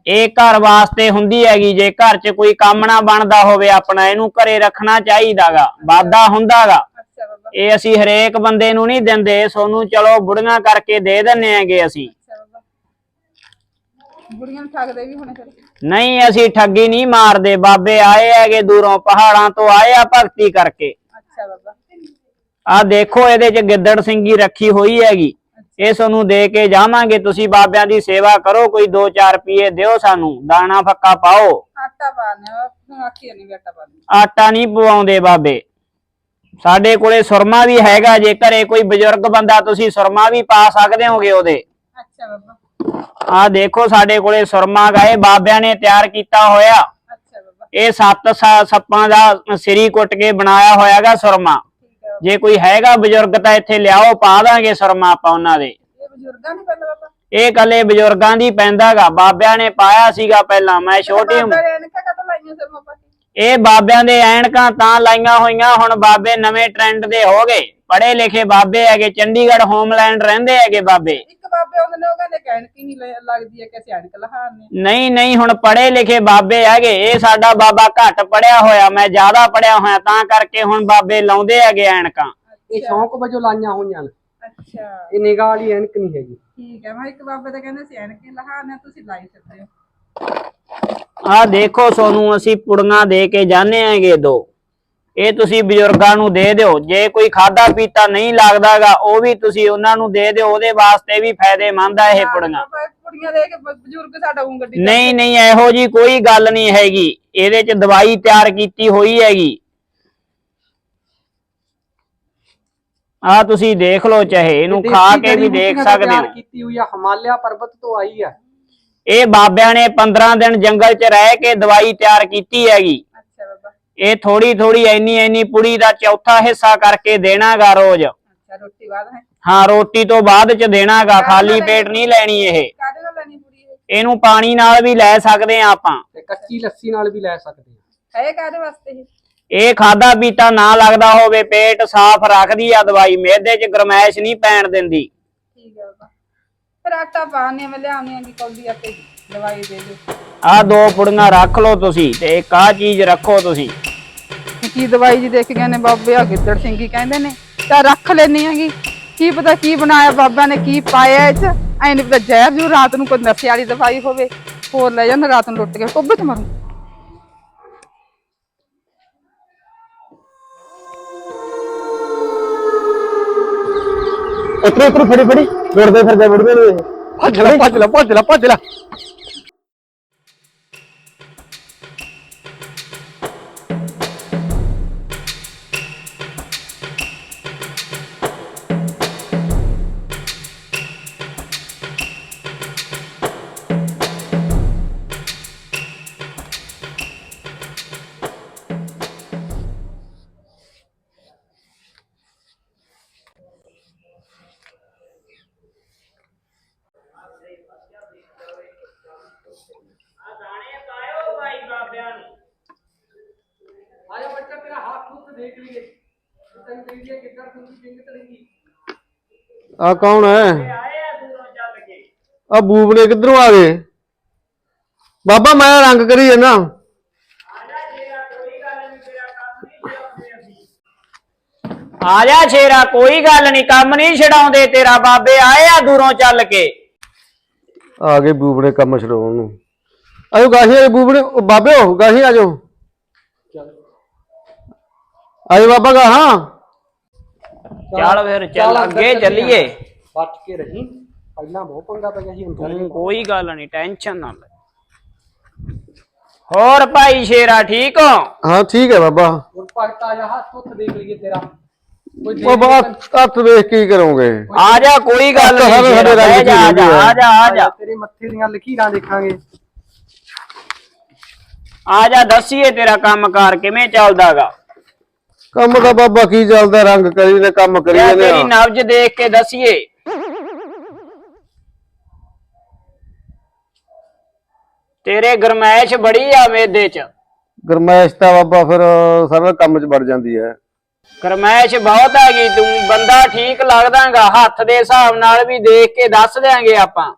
S4: ਇਹ
S2: ਘਰ ਵਾਸਤੇ ਹੁੰਦੀ ਹੈਗੀ ਜੇ ਘਰ 'ਚ ਕੋਈ ਕੰਮ ਨਾ ਬਣਦਾ ਹੋਵੇ ਆਪਣਾ ਇਹਨੂੰ ਘਰੇ ਰੱਖਣਾ ਚਾਹੀਦਾਗਾ ਵਾਦਾ ਹੁੰਦਾਗਾ। ਇਹ ਅਸੀਂ ਹਰੇਕ ਬੰਦੇ ਨੂੰ ਨਹੀਂ ਦਿੰਦੇ ਸੋਨੂੰ ਚਲੋ ਬੁੜੀਆਂ ਕਰਕੇ ਦੇ ਦਿੰਨੇ ਆਂਗੇ ਅਸੀਂ।
S4: ਬੁੜੀਆਂ ਨੂੰ ਠੱਗਦੇ ਵੀ ਹੋਣੇ ਫਿਰ।
S2: ਨਹੀਂ ਅਸੀਂ ਠੱਗੀ ਨਹੀਂ ਮਾਰਦੇ। ਬਾਬੇ ਆਏ ਹੈਗੇ ਦੂਰੋਂ ਪਹਾੜਾਂ ਤੋਂ ਆਏ ਆ ਭਗਤੀ ਕਰਕੇ।
S4: ਅੱਛਾ ਬਾਬਾ।
S2: ਆ ਦੇਖੋ ਇਹਦੇ 'ਚ ਗਿੱਦੜ ਸਿੰਘੀ ਰੱਖੀ ਹੋਈ ਹੈਗੀ। ਇਹ ਤੁਹਾਨੂੰ ਦੇ ਕੇ ਜਾਵਾਂਗੇ। ਤੁਸੀਂ ਬਾਬਿਆਂ ਦੀ ਸੇਵਾ ਕਰੋ ਕੋਈ 2-4 ਰੁਪਏ ਦਿਓ ਸਾਨੂੰ। ਦਾਣਾ ਫੱਕਾ ਪਾਓ।
S4: ਆਟਾ ਪਾਣੇ ਆਖੀ ਨਹੀਂ ਵੀ ਆਟਾ ਪਾਣੇ
S2: ਆਟਾ ਨਹੀਂ ਪਵਾਉਂਦੇ ਬਾਬੇ। ਸਾਡੇ ਕੋਲੇ ਸੁਰਮਾ ਵੀ ਹੈਗਾ। ਜੇ ਘਰੇ ਕੋਈ ਬਜ਼ੁਰਗ ਬੰਦਾ ਤੁਸੀਂ ਸੁਰਮਾ ਵੀ ਪਾ ਸਕਦੇ ਹੋਗੇ ਉਹਦੇ।
S4: ਅੱਛਾ ਬਾਬਾ।
S2: ਆ ਦੇਖੋ ਸਾਡੇ ਕੋਲੇ ਸੁਰਮਾ ਗਾਏ ਬਾਬਿਆਂ ਨੇ ਤਿਆਰ ਕੀਤਾ ਹੋਇਆ। ਇਹ ਸੱਤ ਸੱਪਾਂ ਦਾ ਸਿਰੀ ਕੁੱਟ ਕੇ ਬਣਾਇਆ ਹੋਇਆਗਾ ਸੁਰਮਾ। ਜੇ ਕੋਈ ਹੈਗਾ ਬਜ਼ੁਰਗ ਤਾਂ ਇੱਥੇ ਲਿਆਓ ਪਾ ਦਾਂਗੇ ਸੁਰਮਾ ਆਪਾਂ ਉਹਨਾਂ ਦੇ।
S4: ਇਹ
S2: ਕੱਲੇ ਬਜ਼ੁਰਗਾਂ ਦੀ ਪੈਂਦਾਗਾ। ਬਾਬਿਆਂ ਨੇ ਪਾਇਆ ਸੀਗਾ ਪਹਿਲਾਂ ਮੈਂ ਛੋਟੀ ਇਹ ਬਾਬਿਆਂ ਦੇ ਐਨਕਾਂ ਤਾਂ ਲਾਈਆਂ ਹੋਈਆਂ ਹੁਣ ਬਾਬੇ ਨਵੇਂ ਟ੍ਰੈਂਡ ਦੇ ਹੋ ਗਏ। ਪੜ੍ਹੇ ਲਿਖੇ ਬਾਬੇ ਹੈਗੇ ਚੰਡੀਗੜ੍ਹ ਹੋਮਲੈਂਡ ਰਹਿੰਦੇ ਹੈਗੇ ਬਾਬੇ।
S4: ਬਾਬੇ ਆਉਂਦੇ ਨੇ ਉਹ ਕਹਿੰਦੇ ਕਹਿਣ ਕੀ ਨਹੀਂ ਲ- ਲੱਗਦੀ ਹੈ ਕਿ ਅਸੀਂ ਅਣਕ ਲਹਾਰਨੇ
S2: ਨਹੀਂ ਨਹੀਂ ਹੁਣ ਪੜ੍ਹੇ ਲਿਖੇ ਬਾਬੇ ਹੈਗੇ ਇਹ ਸਾਡਾ ਬਾਬਾ ਘੱਟ ਪੜਿਆ ਹੋਇਆ ਮੈਂ ਜ਼ਿਆਦਾ ਪੜਿਆ ਹੋਇਆ ਤਾਂ ਕਰਕੇ ਹੁਣ ਬਾਬੇ ਲਾਉਂਦੇ ਹੈਗੇ ਐਨਕਾਂ।
S3: ਇਹ ਸ਼ੌਂਕ ਵਜੋਂ ਲਾਈਆਂ ਹੋਈਆਂ ਨੇ।
S4: ਅੱਛਾ।
S3: ਇਹ ਨਿਗਾਹ ਵਾਲੀ ਐਨਕ ਨਹੀਂ ਹੈਗੀ।
S4: ਠੀਕ ਹੈ ਮੈਂ ਇੱਕ ਬਾਬੇ ਤਾਂ ਕਹਿੰਦੇ ਸੀ ਅਣਕ ਲਹਾਰਨੇ ਤੁਸੀਂ ਲਾਈ ਸਕਦੇ ਹੋ।
S2: ਆਹ ਦੇਖੋ ਸੋਨੂੰ ਅਸੀਂ ਪੁੜੀਆਂ ਦੇ ਕੇ ਜਾਣੇ ਹੈਗੇ ਦੋ। ਇਹ ਤੁਸੀਂ ਬਜ਼ੁਰਗਾਂ ਨੂੰ ਦੇ ਦਿਓ। ਜੇ ਕੋਈ ਖਾਦਾ ਪੀਤਾ ਨਹੀਂ ਲੱਗਦਾਗਾ ਉਹ ਵੀ ਤੁਸੀਂ ਉਹਨਾਂ ਨੂੰ ਦੇ ਦਿਓ। ਉਹਦੇ ਵਾਸਤੇ ਵੀ ਫਾਇਦੇਮੰਦ ਆ ਇਹ ਪੁੜੀਆਂ।
S4: ਕੁੜੀਆਂ ਦੇ ਕੇ ਬ- ਬਜ਼ੁਰਗ ਸਾਡਾ ਉਂ ਗੱਡੀ
S2: ਨਹੀਂ ਨਹੀਂ ਇਹੋ ਜੀ ਕੋਈ ਗੱਲ ਨਹੀਂ ਹੈਗੀ। ਇਹਦੇ ਚ ਦਵਾਈ ਤਿਆਰ ਕੀਤੀ ਹੋਈ ਹੈਗੀ। ਆ ਤੁਸੀਂ ਦੇਖ ਲਓ ਚਾਹੇ ਇਹਨੂੰ ਖਾ ਕੇ ਵੀ
S3: ਜੜੀ
S2: ਦੇਖ
S3: ਬੂਟੀਆਂ ਦਾ
S2: ਸਕਦੇ
S3: ਤਿਆਰ
S2: ਹੋ
S3: ਕੀਤੀ ਹੋਈ ਆ ਹਿਮਾਲਿਆ ਪਰਬਤ ਤੋਂ ਆਈ ਆ।
S2: ਇਹ ਬਾਬਿਆਂ ਨੇ 15 ਦਿਨ ਜੰਗਲ 'ਚ ਰਹਿ ਕੇ ਦਵਾਈ ਤਿਆਰ ਕੀਤੀ ਹੈਗੀ। ਇਹ ਥੋੜੀ ਥੋੜੀ ਇੰਨੀ ਇੰਨੀ ਪੁੜੀ ਦਾ ਚੌਥਾ ਹਿੱਸਾ ਕਰਕੇ ਦੇਣਾਗਾ ਰੋਜ਼।
S4: ਅੱਛਾ ਰੋਟੀ ਬਾਅਦ ਹੈ?
S2: ਹਾਂ ਰੋਟੀ ਤੋਂ ਬਾਅਦ 'ਚ ਦੇਣਾਗਾ ਖਾਲੀ ਪੇਟ ਨਹੀਂ ਲੈਣੀ ਇਹ।
S4: ਕਾਦੇ ਨਾਲ ਲੈਣੀ ਪੂਰੀ ਇਹ?
S2: ਇਹਨੂੰ ਪਾਣੀ ਨਾਲ ਵੀ ਲੈ ਸਕਦੇ ਆ ਆਪਾਂ।
S3: ਤੇ ਕੱਚੀ ਲੱਸੀ ਨਾਲ ਵੀ ਲੈ ਸਕਦੇ ਆ
S4: ਹੈ ਕਾਦੇ ਵਾਸਤੇ ਇਹ?
S2: ਇਹ ਖਾਦਾ ਪੀਤਾ ਨਾ ਲੱਗਦਾ ਹੋਵੇ ਪੇਟ ਸਾਫ਼ ਰੱਖਦੀ ਆ ਦਵਾਈ ਮਿਹਦੇ 'ਚ ਗਰਮੈਸ਼ ਨਹੀਂ ਪੈਣ ਦਿੰਦੀ।
S4: ਠੀਕ ਹੈ ਬਾਬਾ। ਫਿਰ ਆਟਾ ਪਾਣੇ ਮੈਂ ਲਿਆਉਣੀ ਆਂਗੀ ਕੌਲੀ ਆਟੇ ਦੀ ਦਵਾਈ ਦੇ ਦਿਓ।
S2: ਆਹ ਦੋ ਪੁੜੀਆਂ ਰੱਖ ਲਓ ਤੁਸੀਂ ਤੇ ਇੱਕ ਆਹ ਚੀਜ਼ ਰੱਖੋ ਤੁਸੀਂ।
S4: ਕੀ ਦਵਾਈ ਜੀ ਦੇਖ ਗਏ ਨੇ ਬਾਬੇ ਆ ਗਿੱਦੜ ਸਿੰਘ ਕੀ ਕਹਿੰਦੇ ਨੇ। ਤਾਂ ਰੱਖ ਲੈਣੀ ਹੈਗੀ। ਕੀ ਪਤਾ ਕੀ ਬਣਾਇਆ ਬਾਬਾ ਨੇ ਕੀ ਪਾਇਆ ਇਹ ਚ। ਐ ਨਹੀਂ ਪਤਾ ਜ਼ਹਿਰ ਜੂ ਰਾਤ ਨੂੰ ਕੋਈ ਨਸ਼ੇ ਵਾਲੀ ਦਵਾਈ ਹੋਵੇ। ਹੋਰ ਲੈ ਜਾਂਦਾ ਰਾਤ ਨੂੰ ਲੁੱਟ ਕੇ ਟੋਬੇ ਚ ਮਰੂ।
S1: ਉੱਤਰ ਉੱਤਰ ਫੜੀ ਫੜੀ। ਮੁੜਦੇ ਫਿਰਦੇ ਮੁੜਦੇ ਨੂੰ
S3: ਭੱਜ ਲੈ ਭੱਜ ਲੈ ਭੱਜ ਲੈ ਭੱਜ ਲੈ।
S1: ਆ ਕੌਣ ਹੈ? ਆ ਬੂਬੜੇ ਕਿੱਧਰੋਂ ਆ ਗਏ? ਬਾਬਾ ਮੈਂ ਰੰਗ ਕਰੀ ਜਾਂਦਾ
S2: ਆ ਜਾ ਸ਼ੇਰਾ ਕੋਈ ਗੱਲ ਨਹੀਂ ਕੰਮ ਨਹੀਂ ਛਡਾਉਂਦੇ ਤੇਰਾ ਬਾਬੇ ਆਏ ਆ ਦੂਰੋਂ ਚੱਲ ਕੇ।
S1: ਆ ਗਏ ਬੂਬੜੇ ਕੰਮ ਛਡਾਉਣ ਨੂੰ। ਆਜੋ ਗਾਹੀ ਆਜੋ ਬੂਬੜੇ ਬਾਬੇ ਹੋ ਗਾਹੀ ਆਜੋ ਆਜੋ ਬਾਬਾ ਗਾ ਹਾਂ
S2: ਚੱਲ ਫਿਰ ਚੱਲ ਅੱਗੇ ਚੱਲੀਏ।
S3: ਬਚ ਕੇ ਰਹੀ। ਪਹਿਲਾਂ ਬਹੁਤ ਪੰਗਾ ਪੈ ਗਿਆ ਸੀ ਹੁਣ
S2: ਤੂੰ ਕੋਈ ਗੱਲ ਨਹੀਂ ਟੈਨਸ਼ਨ ਨਾ ਲੈ। ਹੋਰ ਭਾਈ ਸ਼ੇਰਾ ਠੀਕ ਹੋ?
S1: ਹਾਂ ਠੀਕ ਹੈ ਬਾਬਾ।
S3: ਹੁਣ ਭਗਤ ਆ ਜਾ ਹੱਥ ਉੱਤ ਦੇਖ ਲਈਏ ਤੇਰਾ। ਕੋਈ
S1: ਉਹ ਬਾਤ ਹੱਥ ਵੇਖ ਕੀ ਕਰੋਗੇ।
S2: ਆ ਜਾ ਕੋਈ ਗੱਲ ਨਹੀਂ
S1: ਸਾਡੇ
S2: ਸ਼ੇਰਾ,
S1: ਰੰਗ
S2: ਬਹਿ ਜਾ, ਆ ਜਾ ਆ ਜਾ ਆ ਜਾ।
S3: ਤੇਰੇ ਮੱਥੇ ਦੀਆਂ ਲਕੀਰਾਂ ਦੇਖਾਂਗੇ।
S2: ਆ ਜਾ ਦੱਸੀਏ ਤੇਰਾ ਕੰਮਕਾਰ ਕਿਵੇਂ ਚੱਲਦਾਗਾ।
S1: ਕੰਮ ਦਾ ਬਾਬਾ ਕੀ ਚੱਲਦਾ ਰੰਗ ਕਰੀ ਨੇ ਕੰਮ ਕਰੀ ਜਾਂਦੇ
S2: ਤੇਰੀ ਨਬਜ ਦੇਖ ਕੇ ਦੱਸੀਏ। ਤੇਰੇ ਗਰਮੈਸ਼ ਬੜੀ ਆ ਮੇਦੇ ਚ।
S1: ਗਰਮੈਸ਼ ਤਾਂ ਬਾਬਾ ਫਿਰ ਸਾਰਾ ਕੰਮ 'ਚ ਵੜ ਜਾਂਦੀ ਹੈ
S2: ਗਰਮੈਸ਼ ਬਹੁਤ ਹੈਗੀ ਤੂੰ ਬੰਦਾ ਠੀਕ ਲੱਗਦਾਗਾ ਹੱਥ ਦੇ ਹਿਸਾਬ ਨਾਲ ਵੀ ਦੇਖ ਕੇ ਦੱਸ ਦਿਆਂਗੇ ਆਪਾਂ।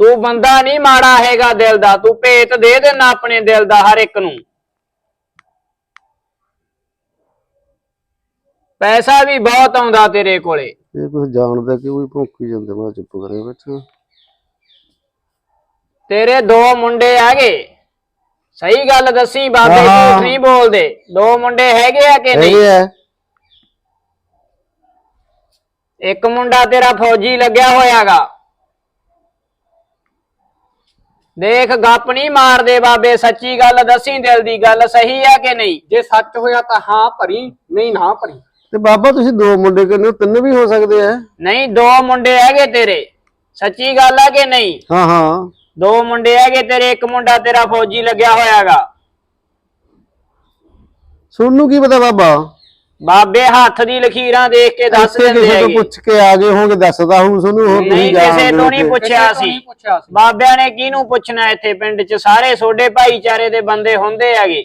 S2: ਤੂੰ ਬੰਦਾ ਨਹੀਂ ਮਾੜਾ ਹੈਗਾ ਦਿਲ ਦਾ ਤੂੰ ਭੇਤ ਦੇ ਦੇਣਾ ਆਪਣੇ ਦਿਲ ਦਾ ਹਰ ਇੱਕ ਨੂੰ। ਪੈਸਾ ਵੀ ਬਹੁਤ ਆਉਂਦਾ ਤੇਰੇ ਕੋਲੇ।
S5: ਇਹ ਕੁਝ ਜਾਣਦਾ ਕਿ ਉਹ ਭੌਂਕੀ ਜਾਂਦੇ ਮੈਂ ਚੁੱਪ ਕਰੇ ਬੈਠਾ।
S2: ਤੇਰੇ ਦੋ ਮੁੰਡੇ ਹੈਗੇ। ਸਹੀ ਗੱਲ ਦੱਸੀ ਬਾਬੇ। ਝੂਠ ਨਹੀਂ ਬੋਲਦੇ। ਦੋ ਮੁੰਡੇ ਹੈਗੇ ਆ ਕਿ ਨਹੀਂ? ਇੱਕ ਮੁੰਡਾ ਤੇਰਾ ਫੌਜੀ ਲੱਗਿਆ ਹੋਇਆਗਾ। ਦੇਖ ਗੱਪ ਨਹੀਂ ਮਾਰਦੇ ਬਾਬੇ ਸੱਚੀ ਗੱਲ ਦੱਸੀ ਦਿਲ ਦੀ ਗੱਲ ਸਹੀ ਹੈ ਕਿ ਨਹੀਂ?
S3: ਜੇ ਸੱਚ ਹੋਇਆ ਤਾਂ ਹਾਂ ਭਰੀ ਨਹੀਂ ਨਾ ਭਰੀ।
S5: ਤੇ ਬਾਬਾ ਤੁਸੀਂ ਦੋ ਮੁੰਡੇ ਕਹਿੰਦੇ ਹੋ ਤਿੰਨ ਵੀ ਹੋ ਸਕਦੇ ਆ।
S2: ਨਹੀਂ ਦੋ ਮੁੰਡੇ ਹੈਗੇ ਤੇਰੇ। ਸੱਚੀ ਗੱਲ ਹੈ ਕਿ ਨਹੀਂ?
S5: ਹਾਂ ਹਾਂ।
S2: ਦੋ ਮੁੰਡੇ ਹੈਗੇ ਤੇਰੇ ਇੱਕ ਮੁੰਡਾ ਤੇਰਾ ਫੌਜੀ ਲੱਗਿਆ ਹੋਇਆਗਾ।
S5: ਸੁਣਨੂੰ ਕੀ ਪਤਾ ਬਾਬਾ?
S2: ਬਾਬੇ ਹੱਥ ਦੀ ਲਖੀਰਾਂ ਦੇਖ ਕੇ ਦੱਸ
S5: ਇੱਥੇ
S2: ਦਿੰਦੇ
S5: ਕਿਸੇ ਤੋਂ
S2: ਹੈਗੇ।
S5: ਪੁੱਛ ਕੇ ਆ ਗਏ ਹੋਗੇ ਦੱਸਦਾ ਹੂੰ ਤੁਹਾਨੂੰ ਹੋਰ
S2: ਨਹੀਂ ਕਿਸੇ ਤੋਂ ਨਹੀਂ ਪੁੱਛਿਆ ਸੀ
S3: ਪੁੱਛਿਆ ਸੀ
S2: ਬਾਬਿਆਂ ਨੇ ਕਿਹਨੂੰ ਪੁੱਛਣਾ ਇੱਥੇ ਪਿੰਡ 'ਚ? ਸਾਰੇ ਸੋਡੇ ਭਾਈਚਾਰੇ ਦੇ ਬੰਦੇ ਹੁੰਦੇ ਹੈਗੇ।